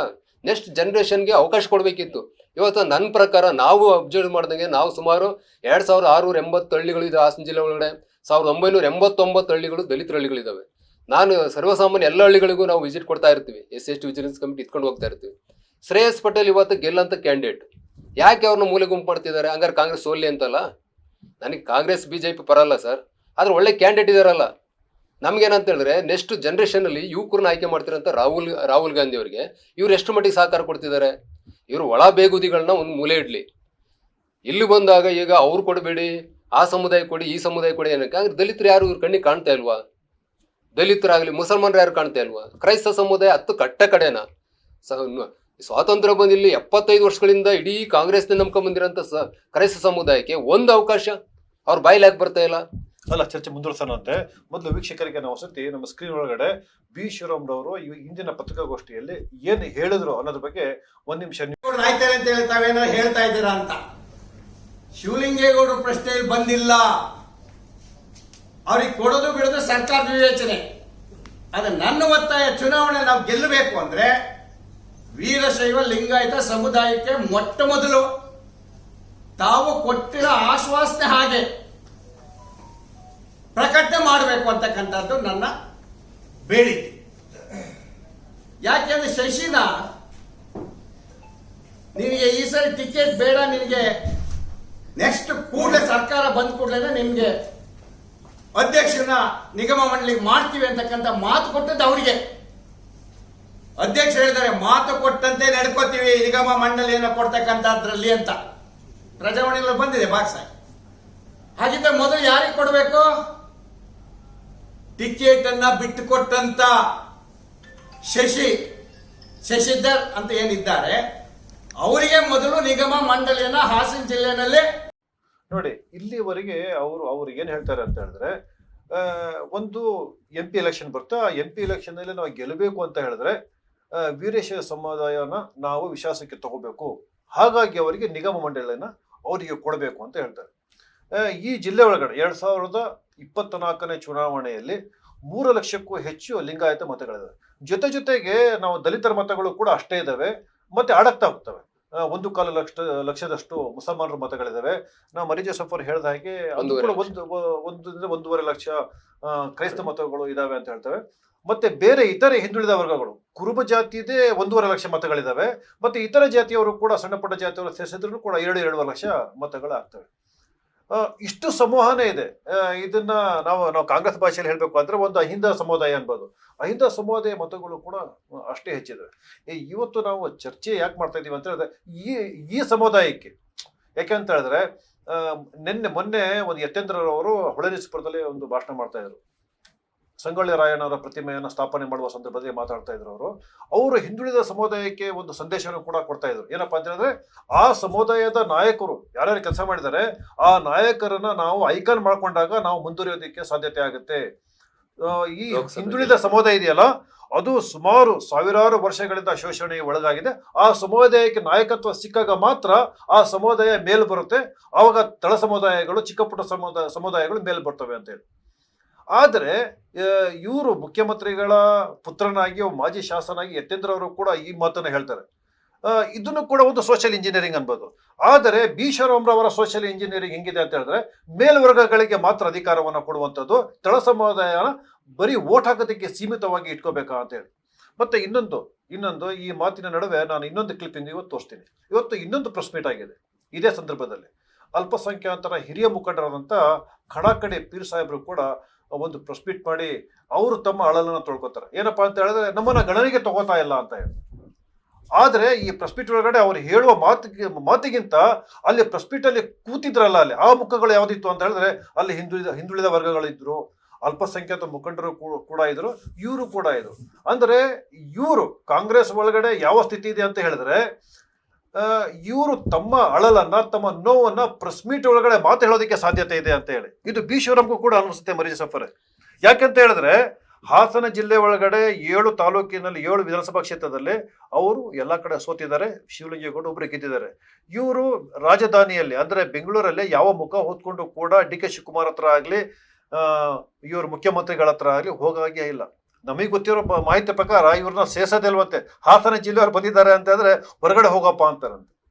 ನೆಕ್ಸ್ಟ್ ಜನ್ರೇಷನ್ಗೆ ಅವಕಾಶ ಕೊಡಬೇಕಿತ್ತು. ಇವತ್ತು ನನ್ನ ಪ್ರಕಾರ ನಾವು ಅಬ್ಸರ್ವ್ ಮಾಡಿದಂಗೆ ನಾವು ಸುಮಾರು ಎರಡು ಸಾವಿರದ ಆರುನೂರ ಎಂಬತ್ತು ಹಳ್ಳಿಗಳು ಇದೆ ಹಾಸನ ಜಿಲ್ಲೆ ಒಳಗಡೆ, ಸಾವಿರದ ಒಂಬೈನೂರ ಎಂಬತ್ತೊಂಬತ್ತು ಹಳ್ಳಿಗಳು, ದಲಿತ ಹಳ್ಳಿಗಳಿದ್ದಾವೆ ನಾನು ಸರ್ವಸಾಮಾನ್ಯ ಎಲ್ಲ ಹಳ್ಳಿಗಳಿಗೂ ನಾವು ವಿಸಿಟ್ ಕೊಡ್ತಾ ಇರ್ತೀವಿ. S S T vigilance committee ಇಟ್ಕೊಂಡು ಹೋಗ್ತಾ ಇರ್ತೀವಿ. ಶ್ರೇಯಸ್ ಪಟೇಲ್ ಇವತ್ತು ಗೆಲ್ಲಂತ ಕ್ಯಾಂಡಿಡೇಟ್ ಯಾಕೆ ಅವ್ರನ್ನ ಮೂಲೆ ಗುಂಪು ಮಾಡ್ತಿದ್ದಾರೆ? ಹಂಗಾರೆ ಕಾಂಗ್ರೆಸ್ ಸೋಲಿ ಅಂತಲ್ಲ? ನನಗೆ ಕಾಂಗ್ರೆಸ್ ಬಿ ಜೆ ಪಿ ಪರಲ್ಲ ಸರ್. ಆದರೆ ಒಳ್ಳೆ ಕ್ಯಾಂಡಿಡೇಟ್ ಇದಾರಲ್ಲ. ನಮ್ಗೇನಂತ ಹೇಳಿದ್ರೆ ನೆಕ್ಸ್ಟ್ ಜನರೇಷನ್ ಅಲ್ಲಿ ಯುವಕರನ್ನ ಆಯ್ಕೆ ಮಾಡ್ತಿರೋಂಥ ರಾಹುಲ್ ರಾಹುಲ್ ಗಾಂಧಿ ಅವರಿಗೆ ಇವ್ರು ಎಷ್ಟು ಮಟ್ಟಿಗೆ ಸಹಕಾರ ಕೊಡ್ತಿದ್ದಾರೆ? ಇವರು ಒಳ ಬೇಗುದಿಗಳನ್ನ ಒಂದು ಮೂಲೆ ಇಡ್ಲಿ. ಇಲ್ಲಿ ಬಂದಾಗ ಈಗ ಅವ್ರು ಕೊಡಬೇಡಿ, ಆ ಸಮುದಾಯ ಕೊಡಿ, ಈ ಸಮುದಾಯ ಕೊಡಿ ಏನಕ್ಕೆ ಅಂದ್ರೆ ದಲಿತರು ಯಾರು ಇವ್ರ ಕಣ್ಣಿಗೆ ಕಾಣ್ತಾ ಇಲ್ವಾ? ದಲಿತರಾಗಲಿ ಮುಸಲ್ಮಾನರು ಯಾರು ಕಾಣ್ತಾ ಇಲ್ವಾ? ಕ್ರೈಸ್ತ ಸಮುದಾಯ ಹತ್ತು ಕಟ್ಟ ಕಡೆನ. ಸ್ವಾತಂತ್ರ್ಯ ಬಂದಿಲ್ಲಿ ಎಪ್ಪತ್ತೈದು ವರ್ಷಗಳಿಂದ ಇಡೀ ಕಾಂಗ್ರೆಸ್ನ ನಂಬ್ಕೊಂಡ್ ಬಂದಿರೋಂಥ ಸ, ಕ್ರೈಸ್ತ ಸಮುದಾಯಕ್ಕೆ ಒಂದು ಅವಕಾಶ. ಅವ್ರ ಬಾಯಿಲಿ ಯಾಕೆ ಬರ್ತಾ ಇಲ್ಲ? ಅಲ್ಲ ಚರ್ಚೆ ಮುಂದುವರಿಸೋಣಂತೆ. ಮೊದಲು ವೀಕ್ಷಕರಿಗೆ ನಾವು ಸತಿ ನಮ್ಮ ಸ್ಕ್ರೀನ್ ಒಳಗಡೆ ಬಿ. ಶಿವರಾಮ್ರವರು ಈ ಹಿಂದಿನ ಪತ್ರಿಕಾಗೋಷ್ಠಿಯಲ್ಲಿ ಏನು ಹೇಳಿದ್ರು ಅನ್ನೋದ್ರ ಬಗ್ಗೆ ಒಂದ್ ನಿಮಿಷ ಆಯ್ತಾರೆ ಅಂತ ಹೇಳಿ ಹೇಳ್ತಾ ಇದ್ದೀರಾ ಅಂತ. ಶಿವಲಿಂಗೇಗೌಡರು ಪ್ರಶ್ನೆಯಲ್ಲಿ ಬಂದಿಲ್ಲ. ಅವ್ರಿಗೆ ಕೊಡೋದು ಬಿಡೋದು ಸರ್ಕಾರದ ವಿವೇಚನೆ. ಆದ್ರೆ ನನ್ನ ಒತ್ತಾಯ, ಚುನಾವಣೆ ನಾವು ಗೆಲ್ಲಬೇಕು ಅಂದ್ರೆ ವೀರಶೈವ ಲಿಂಗಾಯತ ಸಮುದಾಯಕ್ಕೆ ಮೊಟ್ಟ ಮೊದಲು ತಾವು ಕೊಟ್ಟಿರೋ ಆಶ್ವಾಸನೆ ಹಾಗೆ. ಪ್ರಕಟಣೆ ಮಾಡಬೇಕು ಅಂತಕ್ಕಂಥದ್ದು ನನ್ನ ಬೇಡಿಕೆ. ಯಾಕೆಂದ್ರೆ ಶಶಿನ ನಿಮಗೆ ಈ ಸರಿ ಟಿಕೆಟ್ ಬೇಡ ನಿಮಗೆ ನೆಕ್ಸ್ಟ್ ಕೂಡಲೇ ಸರ್ಕಾರ ಬಂದ ಕೂಡಲೇ ನಿಮಗೆ ಅಧ್ಯಕ್ಷನ ನಿಗಮ ಮಂಡಳಿಗೆ ಮಾಡ್ತೀವಿ ಅಂತಕ್ಕಂಥ ಮಾತು ಕೊಟ್ಟದ್ದು ಅವರಿಗೆ. ಅಧ್ಯಕ್ಷ ಹೇಳಿದ್ದಾರೆ, ಮಾತು ಕೊಟ್ಟಂತೆ ನಡ್ಕೋತೀವಿ, ನಿಗಮ ಮಂಡಳಿಯನ್ನು ಕೊಡ್ತಕ್ಕಂಥದ್ರಲ್ಲಿ ಅಂತ. ಪ್ರಜಾವಾಣಿಯಲ್ಲಿ ಬಂದಿದೆ, ಬಾಕ್ಸ ಹಾಗಿದ್ದ ಮೊದಲು ಯಾರಿಗೆ ಕೊಡಬೇಕು? ಟಿಕೆಟ್ ಅನ್ನ ಬಿಟ್ಟು ಕೊಟ್ಟಂತ ಶಶಿ, ಶಶಿಧರ್ ಅಂತ ಏನಿದ್ದಾರೆ, ಅವರಿಗೆ ಮೊದಲು ನಿಗಮ ಮಂಡಳಿಯನ್ನ ಹಾಸನ ಜಿಲ್ಲೆನಲ್ಲಿ ನೋಡಿ, ಇಲ್ಲಿವರೆಗೆ ಅವರು ಅವ್ರಿಗೆ ಏನ್ ಹೇಳ್ತಾರೆ ಅಂತ ಹೇಳಿದ್ರೆ ಒಂದು ಎಂ ಪಿ ಎಲೆಕ್ಷನ್ ಬರ್ತಾ ಎಂ ಪಿ ಎಲೆಕ್ಷನ್ ಅಲ್ಲಿ ನಾವು ಗೆಲ್ಲಬೇಕು ಅಂತ ಹೇಳಿದ್ರೆ ವೀರೇಶ ಸಮುದಾಯನ ನಾವು ವಿಶ್ವಾಸಕ್ಕೆ ತಗೋಬೇಕು. ಹಾಗಾಗಿ ಅವರಿಗೆ ನಿಗಮ ಮಂಡಳಿಯನ್ನ ಅವರಿಗೆ ಕೊಡಬೇಕು ಅಂತ ಹೇಳ್ತಾರೆ. ಈ ಜಿಲ್ಲೆ ಒಳಗಡೆ ಎರಡ್ ಸಾವಿರದ ಇಪ್ಪತ್ನಾಲ್ಕನೇ ಚುನಾವಣೆಯಲ್ಲಿ ಮೂರು ಲಕ್ಷಕ್ಕೂ ಹೆಚ್ಚು ಲಿಂಗಾಯತ ಮತಗಳಿದಾವೆ ಜೊತೆ ಜೊತೆಗೆ ನಾವು ದಲಿತರ ಮತಗಳು ಕೂಡ ಅಷ್ಟೇ ಇದ್ದಾವೆ ಮತ್ತೆ ಆಡಕ್ತಾ ಹೋಗ್ತವೆ. ಒಂದು ಕಾಲು ಲಕ್ಷ ಲಕ್ಷದಷ್ಟು ಮುಸಲ್ಮಾನರ ಮತಗಳಿದಾವೆ ನಾವು ಮರಿಜ ಸಫರ್ ಹೇಳಿದ ಹಾಗೆ ಅದು ಕೂಡ ಒಂದು ಒಂದರಿಂದ ಒಂದೂವರೆ ಲಕ್ಷ ಕ್ರೈಸ್ತ ಮತಗಳು ಇದಾವೆ ಅಂತ ಹೇಳ್ತವೆ. ಮತ್ತೆ ಬೇರೆ ಇತರೆ ಹಿಂದುಳಿದ ವರ್ಗಗಳು ಕುರುಬ ಜಾತಿದೇ ಒಂದೂವರೆ ಲಕ್ಷ ಮತಗಳಿದಾವೆ ಮತ್ತೆ ಇತರ ಜಾತಿಯವರು ಕೂಡ ಸಣ್ಣ ಪುಟ್ಟ ಜಾತಿಯವರು ಸೇರಿಸಿದ್ರು ಕೂಡ ಎರಡು ಎರಡೂವರೆ ಲಕ್ಷ ಮತಗಳು ಆಗ್ತವೆ ಆ, ಇಷ್ಟು ಸಮೂಹನೇ ಇದೆ. ಇದನ್ನ ನಾವು ನಾವು ಕಾಂಗ್ರೆಸ್ ಭಾಷೆಯಲ್ಲಿ ಹೇಳಬೇಕು ಅಂದ್ರೆ ಒಂದು ಅಹಿಂದ ಸಮುದಾಯ ಅನ್ಬೋದು. ಅಹಿಂದ ಸಮುದಾಯ ಮತಗಳು ಕೂಡ ಅಷ್ಟೇ ಹೆಚ್ಚಿದೆ ಇವತ್ತು ನಾವು ಚರ್ಚೆ ಯಾಕೆ ಮಾಡ್ತಾ ಇದೀವಿ ಅಂತ ಹೇಳಿದ್ರೆ ಈ ಈ ಸಮುದಾಯಕ್ಕೆ. ಯಾಕೆ ಅಂತ ಹೇಳಿದ್ರೆ ನಿನ್ನೆ, ಮೊನ್ನೆ ಒಂದು ಯತೇಂದ್ರರವರು ಹೊಳೆನೀಸ್ಪುರದಲ್ಲಿ ಒಂದು ಭಾಷಣ ಮಾಡ್ತಾ ಇದ್ರು. ಸಂಗೊಳ್ಳಿ ರಾಯಣ್ಣವರ ಪ್ರತಿಮೆಯನ್ನು ಸ್ಥಾಪನೆ ಮಾಡುವ ಸಂದರ್ಭದಲ್ಲಿ ಮಾತಾಡ್ತಾ ಇದ್ರು ಅವರು. ಅವರು ಹಿಂದುಳಿದ ಸಮುದಾಯಕ್ಕೆ ಒಂದು ಸಂದೇಶವನ್ನು ಕೂಡ ಕೊಡ್ತಾ ಇದ್ರು. ಏನಪ್ಪಾ ಅಂತ ಹೇಳಿದ್ರೆ ಆ ಸಮುದಾಯದ ನಾಯಕರು ಯಾರ್ಯಾರು ಕೆಲಸ ಮಾಡಿದ್ದಾರೆ ಆ ನಾಯಕರನ್ನ ನಾವು ಐಕಾನ್ ಮಾಡ್ಕೊಂಡಾಗ ನಾವು ಮುಂದುವರಿಯೋದಕ್ಕೆ ಸಾಧ್ಯತೆ ಆಗುತ್ತೆ. ಆ, ಈ. ಹಿಂದುಳಿದ ಸಮುದಾಯ ಇದೆಯಲ್ಲ ಅದು ಸುಮಾರು ಸಾವಿರಾರು ವರ್ಷಗಳಿಂದ ಶೋಷಣೆಗೆ ಒಳಗಾಗಿದೆ. ಆ ಸಮುದಾಯಕ್ಕೆ ನಾಯಕತ್ವ ಸಿಕ್ಕಾಗ ಮಾತ್ರ ಆ ಸಮುದಾಯ ಮೇಲ್ ಬರುತ್ತೆ. ಆವಾಗ ತಳ ಸಮುದಾಯಗಳು ಚಿಕ್ಕ ಪುಟ್ಟ ಸಮುದಾಯ ಸಮುದಾಯಗಳು ಮೇಲ್ ಬರ್ತವೆ ಅಂತ ಹೇಳಿ. ಆದರೆ ಇವರು ಮುಖ್ಯಮಂತ್ರಿಗಳ ಪುತ್ರನಾಗಿ ಮಾಜಿ ಶಾಸನಾಗಿ ಯತೇಂದ್ರ ಅವರು ಕೂಡ ಈ ಮಾತನ್ನು ಹೇಳ್ತಾರೆ. ಇದನ್ನು ಕೂಡ ಒಂದು ಸೋಷಿಯಲ್ ಇಂಜಿನಿಯರಿಂಗ್ ಅನ್ಬೋದು. ಆದರೆ, ಬಿ ಅವರ ಸೋಷಿಯಲ್ ಇಂಜಿನಿಯರಿಂಗ್ ಹೆಂಗಿದೆ ಅಂತ ಹೇಳಿದ್ರೆ, ಮೇಲ್ವರ್ಗಗಳಿಗೆ ಮಾತ್ರ ಅಧಿಕಾರವನ್ನು ಕೊಡುವಂಥದ್ದು ತಳ ಸಮುದಾಯ ಬರೀ ಓಟ್ ಹಾಕೋದಕ್ಕೆ ಸೀಮಿತವಾಗಿ ಇಟ್ಕೋಬೇಕಾ ಅಂತ ಹೇಳಿ. ಮತ್ತೆ ಇನ್ನೊಂದು ಇನ್ನೊಂದು ಈ ಮಾತಿನ ನಡುವೆ ನಾನು ಇನ್ನೊಂದು ಕ್ಲಿಪ್ಪಿಂಗ್ ಇವತ್ತು ತೋರಿಸ್ತೀನಿ. ಇವತ್ತು ಇನ್ನೊಂದು ಪ್ರೆಸ್ ಮೀಟ್ ಆಗಿದೆ, ಇದೇ ಸಂದರ್ಭದಲ್ಲಿ. ಅಲ್ಪಸಂಖ್ಯಾತರ ಹಿರಿಯ ಮುಖಂಡರಾದಂಥ ಖಡಾಕಡೆ ಪೀರ್ ಸಾಹೇಬರು ಕೂಡ ಒಂದು ಪ್ರೊಸ್ಪಿಟ್ ಮಾಡಿ ಅವರು ತಮ್ಮ ಅಳಲನ್ನ ತೊಳ್ಕೊತಾರೆ. ಏನಪ್ಪಾ ಅಂತ ಹೇಳಿದ್ರೆ, ನಮ್ಮನ್ನ ಗಣನೆಗೆ ತಗೋತಾ ಇಲ್ಲ ಅಂತ ಹೇಳಿ. ಆದ್ರೆ ಈ ಪ್ರಸ್ಪೀಟ್ ಒಳಗಡೆ ಅವ್ರು ಹೇಳುವ ಮಾತಿಗೆ, ಮಾತಿಗಿಂತ ಅಲ್ಲಿ ಪ್ರಸ್ಪೀಟಲ್ಲಿ ಕೂತಿದ್ರಲ್ಲ ಅಲ್ಲಿ, ಆ ಮುಖಗಳು ಯಾವ್ದಿತ್ತು ಅಂತ ಹೇಳಿದ್ರೆ, ಅಲ್ಲಿ ಹಿಂದುಳಿದ ಹಿಂದುಳಿದ ವರ್ಗಗಳಿದ್ರು, ಅಲ್ಪಸಂಖ್ಯಾತ ಮುಖಂಡರು ಕೂಡ ಇದ್ರು, ಇವರು ಕೂಡ ಇದ್ರು. ಅಂದ್ರೆ ಇವರು ಕಾಂಗ್ರೆಸ್ ಒಳಗಡೆ ಯಾವ ಸ್ಥಿತಿ ಇದೆ ಅಂತ ಹೇಳಿದ್ರೆ ಇವರು ತಮ್ಮ ಅಳಲನ್ನ, ತಮ್ಮ ನೋವನ್ನ ಪ್ರೆಸ್ ಮೀಟ್ ಒಳಗಡೆ ಮಾತು ಹೇಳೋದಕ್ಕೆ ಸಾಧ್ಯತೆ ಇದೆ ಅಂತ ಹೇಳಿ. ಇದು ಬಿ ಶಿವರಾಮ್ಗೂ ಕೂಡ ಅನಿಸುತ್ತೆ ಮರೀಜ್ ಸಫರ್. ಯಾಕಂತ ಹೇಳಿದ್ರೆ, ಹಾಸನ ಜಿಲ್ಲೆ ಒಳಗಡೆ ಏಳು ತಾಲೂಕಿನಲ್ಲಿ ಏಳು ವಿಧಾನಸಭಾ ಕ್ಷೇತ್ರದಲ್ಲಿ ಅವರು ಎಲ್ಲ ಕಡೆ ಸೋತಿದ್ದಾರೆ, ಶಿವಲಿಂಗೇಗೌಡ ಒಬ್ಬರು ಗೆದ್ದಿದ್ದಾರೆ. ಇವರು ರಾಜಧಾನಿಯಲ್ಲಿ, ಅಂದ್ರೆ ಬೆಂಗಳೂರಲ್ಲಿ ಯಾವ ಮುಖ ಹೊತ್ಕೊಂಡು ಕೂಡ ಡಿ ಕೆ ಶಿವಕುಮಾರ್ ಹತ್ರ ಆಗಲಿ ಇವರು ಮುಖ್ಯಮಂತ್ರಿಗಳ ಹತ್ರ ಆಗಲಿ ಹೋಗಾಗೆ ಇಲ್ಲ. ನಮಗೆ ಗೊತ್ತಿರೋ ಮಾಹಿತಿ ಪ್ರಕಾರ ಇವ್ರನ್ನ ಸೇಸದೆಲ್ವಂತೆ ಹಾಸನ ಜಿಲ್ಲೆಯವರು ಬಂದಿದ್ದಾರೆ ಅಂತಂದರೆ ಹೊರಗಡೆ ಹೋಗಪ್ಪ ಅಂತಾರಂತೆ.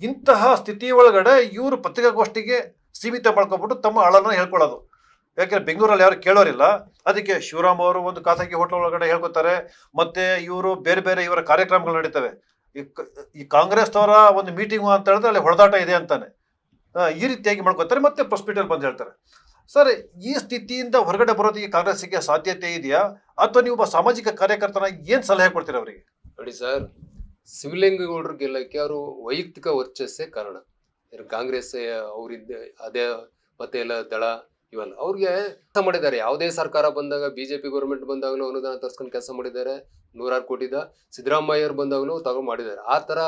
ಇಂತಹ ಸ್ಥಿತಿ ಒಳಗಡೆ ಇವರು ಪತ್ರಿಕಾಗೋಷ್ಠಿಗೆ ಸೀಮಿತ ಮಾಡ್ಕೊಬಿಟ್ಟು ತಮ್ಮ ಅಳನ ಹೇಳ್ಕೊಳ್ಳೋದು. ಯಾಕೆಂದ್ರೆ ಬೆಂಗಳೂರಲ್ಲಿ ಯಾರು ಕೇಳೋರಿಲ್ಲ. ಅದಕ್ಕೆ ಶಿವರಾಮ್ ಅವರು ಒಂದು ಖಾಸಗಿ ಹೋಟೆಲ್ ಒಳಗಡೆ ಹೇಳ್ಕೊತಾರೆ. ಮತ್ತೆ ಇವರು ಬೇರೆ ಬೇರೆ ಇವರ ಕಾರ್ಯಕ್ರಮಗಳು ನಡೀತವೆ. ಈ ಕ- ಈ ಕಾಂಗ್ರೆಸ್ ಅವರ ಒಂದು ಮೀಟಿಂಗು ಅಂತ ಹೇಳಿದ್ರೆ ಅಲ್ಲಿ ಹೊಡೆದಾಟ ಇದೆ ಅಂತಾನೆ. ಈ ರೀತಿಯಾಗಿ ಮಾಡ್ಕೊತಾರೆ. ಮತ್ತೆ ಹಾಸ್ಪಿಟಲ್ ಬಂದು ಹೇಳ್ತಾರೆ. ಸರ್, ಈ ಸ್ಥಿತಿಯಿಂದ ಹೊರಗಡೆ ಬರೋದಕ್ಕೆ ಕಾಂಗ್ರೆಸ್ಸಿಗೆ ಸಾಧ್ಯತೆ ಇದೆಯಾ? ಅಥವಾ ನೀವು ಸಾಮಾಜಿಕ ಕಾರ್ಯಕರ್ತನಾಗಿ ಏನ್ ಸಲಹೆ ಕೊಡ್ತೀರಾ ಅವರಿಗೆ? ನೋಡಿ ಸರ್, ಶಿವಲಿಂಗೇಗೌಡರು ಗೆಲ್ಲಕ್ಕೆ ಅವರು ವೈಯಕ್ತಿಕ ವರ್ಚಸ್ಸೇ ಕಾರಣ. ಕಾಂಗ್ರೆಸ್ ಅವರಿದ್ದ ಅದೇ ಮತ್ತೆ ಎಲ್ಲ ದಳ, ಇವೆಲ್ಲ. ಅವ್ರಿಗೆ ಕೆಲಸ ಮಾಡಿದ್ದಾರೆ. ಯಾವುದೇ ಸರ್ಕಾರ ಬಂದಾಗ, ಬಿಜೆಪಿ ಗೌರ್ಮೆಂಟ್ ಬಂದಾಗಲೂ ಅನುದಾನ ತರ್ಸ್ಕೊಂಡು ಕೆಲಸ ಮಾಡಿದ್ದಾರೆ. ನೂರಾರು ಕೋಟಿದ ಸಿದ್ದರಾಮಯ್ಯರು ಬಂದಾಗಲೂ ತಗೊಂಡು ಮಾಡಿದ್ದಾರೆ. ಆ ಥರ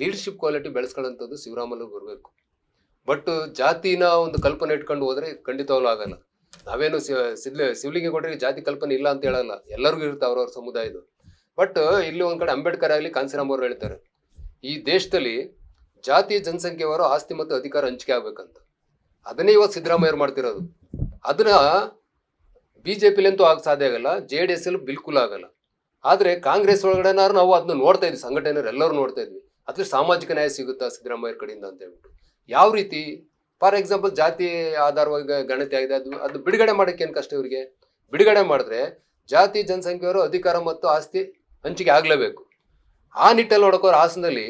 ಲೀಡರ್ಶಿಪ್ ಕ್ವಾಲಿಟಿ ಬೆಳೆಸ್ಕೊಳ್ಳೋಂಥದ್ದು ಶಿವರಾಮಲ್ಲಿ ಬರಬೇಕು. ಬಟ್ ಜಾತಿನ ಒಂದು ಕಲ್ಪನೆ ಇಟ್ಕೊಂಡು ಹೋದ್ರೆ ಖಂಡಿತವಾಗ್ಲೂ ಆಗಲ್ಲ. ನಾವೇನು ಶಿವಲಿಂಗ ಕೊಟ್ಟರೆ ಜಾತಿ ಕಲ್ಪನೆ ಇಲ್ಲ ಅಂತ ಹೇಳಲ್ಲ. ಎಲ್ಲರಿಗೂ ಇರುತ್ತೆ ಅವ್ರವ್ರ ಸಮುದಾಯದ ಬಟ್ ಇಲ್ಲಿ ಒಂದ್ ಕಡೆ ಅಂಬೇಡ್ಕರ್ ಆಗಲಿ ಕಾನ್ಸಿರಾಮ್ ಅವರು ಹೇಳ್ತಾರೆ. ಈ ದೇಶದಲ್ಲಿ ಜಾತಿ ಜನಸಂಖ್ಯೆಯವರು ಆಸ್ತಿ ಮತ್ತು ಅಧಿಕಾರ ಹಂಚಿಕೆ ಆಗ್ಬೇಕಂತ. ಅದನ್ನೇ ಇವತ್ತು ಸಿದ್ದರಾಮಯ್ಯ ಮಾಡ್ತಿರೋದು. ಅದನ್ನ ಬಿ ಜೆ ಆಗ ಸಾಧ್ಯ ಆಗಲ್ಲ, ಜೆ ಡಿ ಎಸ್ ಅಲ್ಲಿ ಬಿಲ್ಕುಲ್ ಆಗಲ್ಲ. ಆದ್ರೆ ಕಾಂಗ್ರೆಸ್ ಒಳಗಡೆನಾರು ನಾವು ಅದನ್ನ ನೋಡ್ತಾ ಇದ್ವಿ, ಸಂಘಟನೆಯವರು ಎಲ್ಲರೂ ನೋಡ್ತಾ ಇದ್ವಿ. ಅದ್ರ ಸಾಮಾಜಿಕ ನ್ಯಾಯ ಸಿಗುತ್ತಾ ಸಿದ್ದರಾಮಯ್ಯ ಕಡೆಯಿಂದ ಅಂತ ಹೇಳ್ಬಿಟ್ಟು. ಯಾವ ರೀತಿ? ಫಾರ್ ಎಕ್ಸಾಂಪಲ್ ಜಾತಿ ಆಧಾರವಾಗಿ ಗಣತಿ ಆಗಿದೆ, ಅದು ಅದು ಬಿಡುಗಡೆ ಮಾಡೋಕ್ಕೆ ಏನು ಕಷ್ಟ ಇವರಿಗೆ? ಬಿಡುಗಡೆ ಮಾಡಿದ್ರೆ ಜಾತಿ, ಜನಸಂಖ್ಯೆಯವರು ಅಧಿಕಾರ ಮತ್ತು ಆಸ್ತಿ ಹಂಚಿಕೆ ಆಗಲೇಬೇಕು. ಆ ನಿಟ್ಟಲ್ಲಿ ನೋಡೋಕೋರು ಹಾಸನದಲ್ಲಿ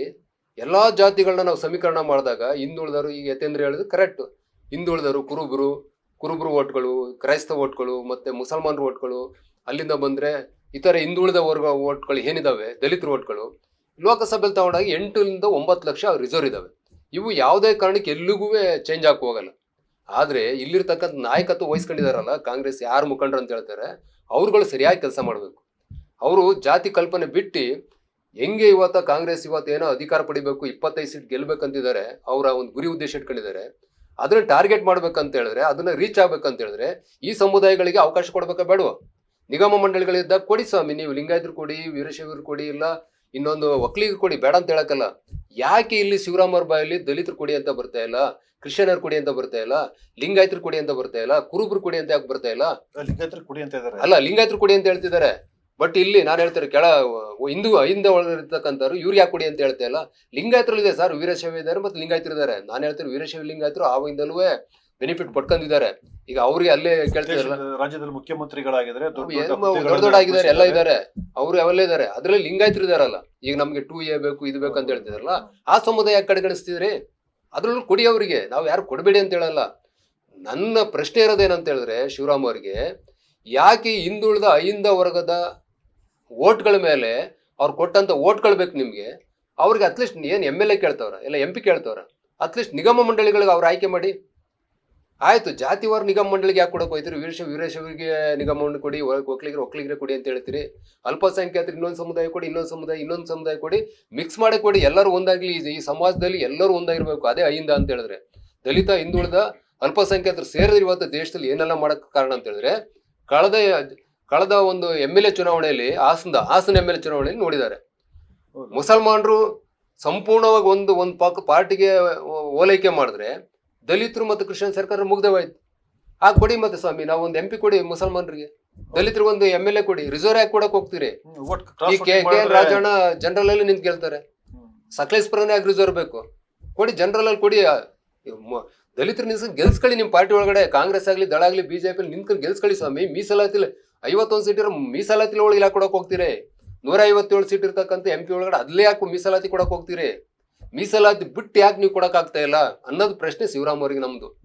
ಎಲ್ಲ ಜಾತಿಗಳನ್ನ ನಾವು ಸಮೀಕರಣ ಮಾಡಿದಾಗ ಹಿಂದುಳಿದವರು, ಈಗ ಯತೇಂದ್ರ ಹೇಳಿದ್ರು ಕರೆಕ್ಟ್ ಹಿಂದುಳಿದವರು ಕುರುಬರು ಕುರುಬರು ಓಟ್ಗಳು, ಕ್ರೈಸ್ತ ಓಟ್ಗಳು, ಮತ್ತು ಮುಸಲ್ಮಾನರು ಓಟ್ಗಳು, ಅಲ್ಲಿಂದ ಬಂದರೆ ಇತರ ಹಿಂದುಳಿದ ವರ್ಗ ಓಟ್ಗಳು ಏನಿದಾವೆ? ದಲಿತರ ಓಟ್ಗಳು. ಲೋಕಸಭೆಯಲ್ಲಿ ತಗೊಂಡಾಗ ಎಂಟರಿಂದ ಒಂಬತ್ತು ಲಕ್ಷ ರಿಸರ್ವ್ ಇದಾವೆ. ಇವು ಯಾವುದೇ ಕಾರಣಕ್ಕೆ ಎಲ್ಲಿಗೂ ಚೇಂಜ್ ಆಗಿ ಹೋಗಲ್ಲ. ಆದರೆ ಇಲ್ಲಿರ್ತಕ್ಕಂಥ ನಾಯಕತ್ವ ವಹಿಸ್ಕೊಂಡಿದಾರಲ್ಲ, ಕಾಂಗ್ರೆಸ್ ಯಾರು ಮುಖಂಡರು ಅಂತ ಹೇಳ್ತಾರೆ, ಅವ್ರುಗಳು ಸರಿಯಾಗಿ ಕೆಲಸ ಮಾಡಬೇಕು. ಅವರು ಜಾತಿ ಕಲ್ಪನೆ ಬಿಟ್ಟು ಹೆಂಗೆ ಇವತ್ತ ಕಾಂಗ್ರೆಸ್ ಇವತ್ತು ಏನೋ ಅಧಿಕಾರ ಪಡಿಬೇಕು, ಇಪ್ಪತ್ತೈದು ಸೀಟ್ ಗೆಲ್ಲಬೇಕಂತಿದ್ದಾರೆ ಅವರ ಒಂದು ಗುರಿ ಉದ್ದೇಶ ಇಟ್ಕೊಂಡಿದ್ದಾರೆ, ಅದನ್ನ ಟಾರ್ಗೆಟ್ ಮಾಡ್ಬೇಕಂತ ಹೇಳಿದ್ರೆ, ಅದನ್ನ ರೀಚ್ ಆಗ್ಬೇಕಂತ ಹೇಳಿದ್ರೆ, ಈ ಸಮುದಾಯಗಳಿಗೆ ಅವಕಾಶ ಕೊಡ್ಬೇಕಾ ಬೇಡವ? ನಿಗಮ ಮಂಡಳಿಗಳಿದ್ದಾಗ ಕೊಡಿ ಸ್ವಾಮಿ, ನೀವು ಲಿಂಗಾಯತರು ಕೊಡಿ, ವೀರಶೈವರು ಕೊಡಿ, ಇಲ್ಲ ಇನ್ನೊಂದು ಒಕ್ಕಲಿಗರು ಕೊಡಿ ಬೇಡ ಅಂತ ಹೇಳಕ್ಕಲ್ಲ. ಯಾಕೆ ಇಲ್ಲಿ ಶಿವರಾಮರ ಬಾಯಲ್ಲಿ ದಲಿತರು ಕೊಡಿ ಅಂತ ಬರ್ತಾ ಇಲ್ಲ ಕ್ರಿಶ್ಚಿಯನರ್ ಕೊಡಿ ಅಂತ ಬರ್ತಾ ಇಲ್ಲ ಲಿಂಗಾಯತರು ಕೊಡಿ ಅಂತ ಬರ್ತಾ ಇಲ್ಲ ಕುರುಬರು ಕೊಡಿ ಅಂತ ಯಾಕೆ ಬರ್ತಾ ಇಲ್ಲ? ಲಿಂಗಾಯತರು ಕುಡಿ ಅಂತ ಇದ್ದಾರೆ ಅಲ್ಲ ಲಿಂಗಾಯತರು ಕೊಡಿ ಅಂತ ಹೇಳ್ತಿದ್ದಾರೆ ಬಟ್ ಇಲ್ಲಿ ನಾನು ಹೇಳ್ತಾರೆ ಕೆಳ ಹಿಂದೂ ಹಿಂದೆ ಒಳಗಿರ್ತಕ್ಕಂಥವ್ರು ಇವ್ರು ಯಾಕೆ ಕೊಡಿ ಅಂತ ಹೇಳ್ತಾ ಇಲ್ಲ? ಲಿಂಗಾಯತರು ಇದೆ ಸರ್ ವೀರಶೈವ ಇದ್ದಾರೆ ಮತ್ತೆ ಲಿಂಗಾಯತರು ಇದ್ದಾರೆ. ನಾನು ಹೇಳ್ತಾರೆ ವೀರಶೈವ ಲಿಂಗಾಯತರು ಆವಾಗಿಂದಲೂ ಬೆನಿಫಿಟ್ ಪಡ್ಕೊಂಡಿದ್ದಾರೆ. ಈಗ ಅವ್ರಿಗೆ ಅಲ್ಲೇ ಕೇಳ್ತಿದಾರಲ್ಲ. ರಾಜ್ಯದಲ್ಲಿ ಮುಖ್ಯಮಂತ್ರಿಗಳಾಗಿದ್ರೆ ದೊಡ್ಡ ದೊಡ್ಡ ಆಗಿದ್ದಾರೆ ಎಲ್ಲ. ಇದ್ದಾರೆ. ಅವರು ಅವೆಲ್ಲ ಇದ್ದಾರೆ? ಅದ್ರಲ್ಲಿ ಲಿಂಗಾಯತರು ಇದಾರಲ್ಲ ಈಗ ನಮ್ಗೆ ಟೂ ಎ ಬೇಕು ಇದು ಬೇಕು ಅಂತ ಹೇಳ್ತಿದಾರಲ್ಲ. ಆ ಸಮುದಾಯ ಯಾಕೆ ಕಡೆಗಣಿಸ್ತಿದ್ರಿ? ಅದ್ರಲ್ಲೂ ಕೊಡಿ ಅವರಿಗೆ. ನಾವು ಯಾರು ಕೊಡಬೇಡಿ ಅಂತ ಹೇಳಲ್ಲ. ನನ್ನ ಪ್ರಶ್ನೆ ಇರೋದೇನಂತ ಹೇಳಿದ್ರೆ ಶಿವರಾಮ್ ಅವರಿಗೆ ಯಾಕೆ ಹಿಂದುಳಿದ ಐಂದ ವರ್ಗದ ಓಟ್ಗಳ ಮೇಲೆ ಅವ್ರು ಕೊಟ್ಟಂತ ಓಟ್ಗಳು ಬೇಕು ನಿಮಗೆ? ಅವ್ರಿಗೆ ಅಟ್ಲೀಸ್ಟ್ ಏನು ಎಂ ಎಲ್ ಎ ಕೇಳ್ತವ್ರ? ಇಲ್ಲ ಎಂ ಪಿ ಕೇಳ್ತವ್ರ? ಅಟ್ಲೀಸ್ಟ್ ನಿಗಮ ಮಂಡಳಿಗಳಿಗೆ ಅವ್ರು ಆಯ್ಕೆ ಮಾಡಿ. ಆಯ್ತು ಜಾತಿವಾರ ನಿಗಮ ಮಂಡಳಿಗೆ ಯಾಕೆ ಕೊಡಕ್ಕೆ ಹೋಯ್ತೀರಿ? ವೀರಶ ವೀರೇಶವರಿಗೆ ನಿಗಮವನ್ನು ಮಂಡಳಿ ಕೊಡಿ ಒಕ್ಕಲಿಗರು ಒಕ್ಕಲಿಗರೇ ಕೊಡಿ ಅಂತ ಹೇಳ್ತೀರಿ. ಅಲ್ಪಸಂಖ್ಯಾತರು ಇನ್ನೊಂದು ಸಮುದಾಯ ಕೊಡಿ ಇನ್ನೊಂದು ಸಮುದಾಯ ಇನ್ನೊಂದು ಸಮುದಾಯ ಕೊಡಿ ಮಿಕ್ಸ್ ಮಾಡಿ ಕೊಡಿ ಎಲ್ಲರೂ ಒಂದಾಗ್ಲಿ ಈ- ಸಮಾಜದಲ್ಲಿ ಎಲ್ಲರೂ ಒಂದಾಗಿರ್ಬೇಕು ಅದೇ ಅಹಿಂದ ಅಂತ ಹೇಳಿದ್ರೆ. ದಲಿತ ಹಿಂದುಳಿದ ಅಲ್ಪಸಂಖ್ಯಾತರು ಸೇರಿದ್ರೆ ಇವತ್ತು ದೇಶದಲ್ಲಿ ಏನೆಲ್ಲ ಮಾಡಕ್ಕೆ ಕಾರಣ ಅಂತ ಹೇಳಿದ್ರೆ ಕಳೆದ ಕಳೆದ ಒಂದು ಎಂ ಎಲ್ ಎ ಚುನಾವಣೆಯಲ್ಲಿ ಹಾಸನದ ಹಾಸನ ಎಂ ಎಲ್ ಎ ಚುನಾವಣೆಯಲ್ಲಿ ನೋಡಿದ್ದಾರೆ. ಮುಸಲ್ಮಾನರು ಸಂಪೂರ್ಣವಾಗಿ ಒಂದು ಒಂದು ಪಕ್ಕ ಪಾರ್ಟಿಗೆ ಓಲೈಕೆ ಮಾಡಿದ್ರೆ ದಲಿತರು ಮತ್ತು ಕ್ರಿಶ್ಚಿಯನ್ ಸರ್ಕಾರ ಮುಗ್ದವಾಯ್ತು ಆ ಕೊಡಿ ಮತ್ತೆ ಸ್ವಾಮಿ ನಾವು ಒಂದು ಎಂ ಪಿ ಕೊಡಿ ಮುಸಲ್ಮಾನರಿಗೆ. ದಲಿತರಿಗೆ ಒಂದು ಎಂ ಎಲ್ ಎ ಕೊಡಿ ರಿಸರ್ವ್ ಆಗಿ ಕೊಡಕ್ ಹೋಗ್ತೀರಿ. ಈ ಕೆ ಎನ್ ರಾಜಣ್ಣ ಜನರಲ್ ಅಲ್ಲಿ ನಿಂತ್ ಗೆಲ್ತಾರೆ. ಸಕಲೇಶ್ಪುರನೇ ಆಗಿ ರಿಸರ್ವ್ ಬೇಕು. ಕೊಡಿ ಜನರಲ್ ಅಲ್ಲಿ ಕೊಡಿ ದಲಿತರು ನಿಲ್ಸ ಗೆಲ್ಸ್ಕೊಳ್ಳಿ ನಿಮ್ಮ ಪಾರ್ಟಿ ಒಳಗಡೆ ಕಾಂಗ್ರೆಸ್ ಆಗ್ಲಿ ದಳ ಆಗ್ಲಿ ಬಿಜೆಪಿ ನಿಂತ್ಕೊಂಡು ಗೆಲ್ಸ್ಕೊಳ್ಳಿ ಸ್ವಾಮಿ. ಮೀಸಲಾತಿಲಿ ಐವತ್ತೊಂದು ಸೀಟ್ ಇರೋ ಮೀಸಲಾತಿ ಒಳಗೆ ಯಾಕೆ ಕೊಡಕ್ ಹೋಗ್ತೀರಿ. ನೂರ ಐವತ್ತೇಳು ಸೀಟ್ ಇರ್ತಕ್ಕಂಥ ಎಂ ಪಿ ಒಳಗಡೆ ಅಲ್ಲೇ ಯಾಕೆ ಮೀಸಲಾತಿ ಕೊಡಕ್ ಹೋಗ್ತೀರಿ. ಮೀಸಲಾತಿ ಬಿಟ್ಟು ಯಾಕೆ ನೀವು ಕೊಡೋಕ್ಕಾಗ್ತಾ ಇಲ್ಲ ಅನ್ನೋದು ಪ್ರಶ್ನೆ ಶಿವರಾಮ್ ಅವರಿಗೆ ನಮ್ಮದು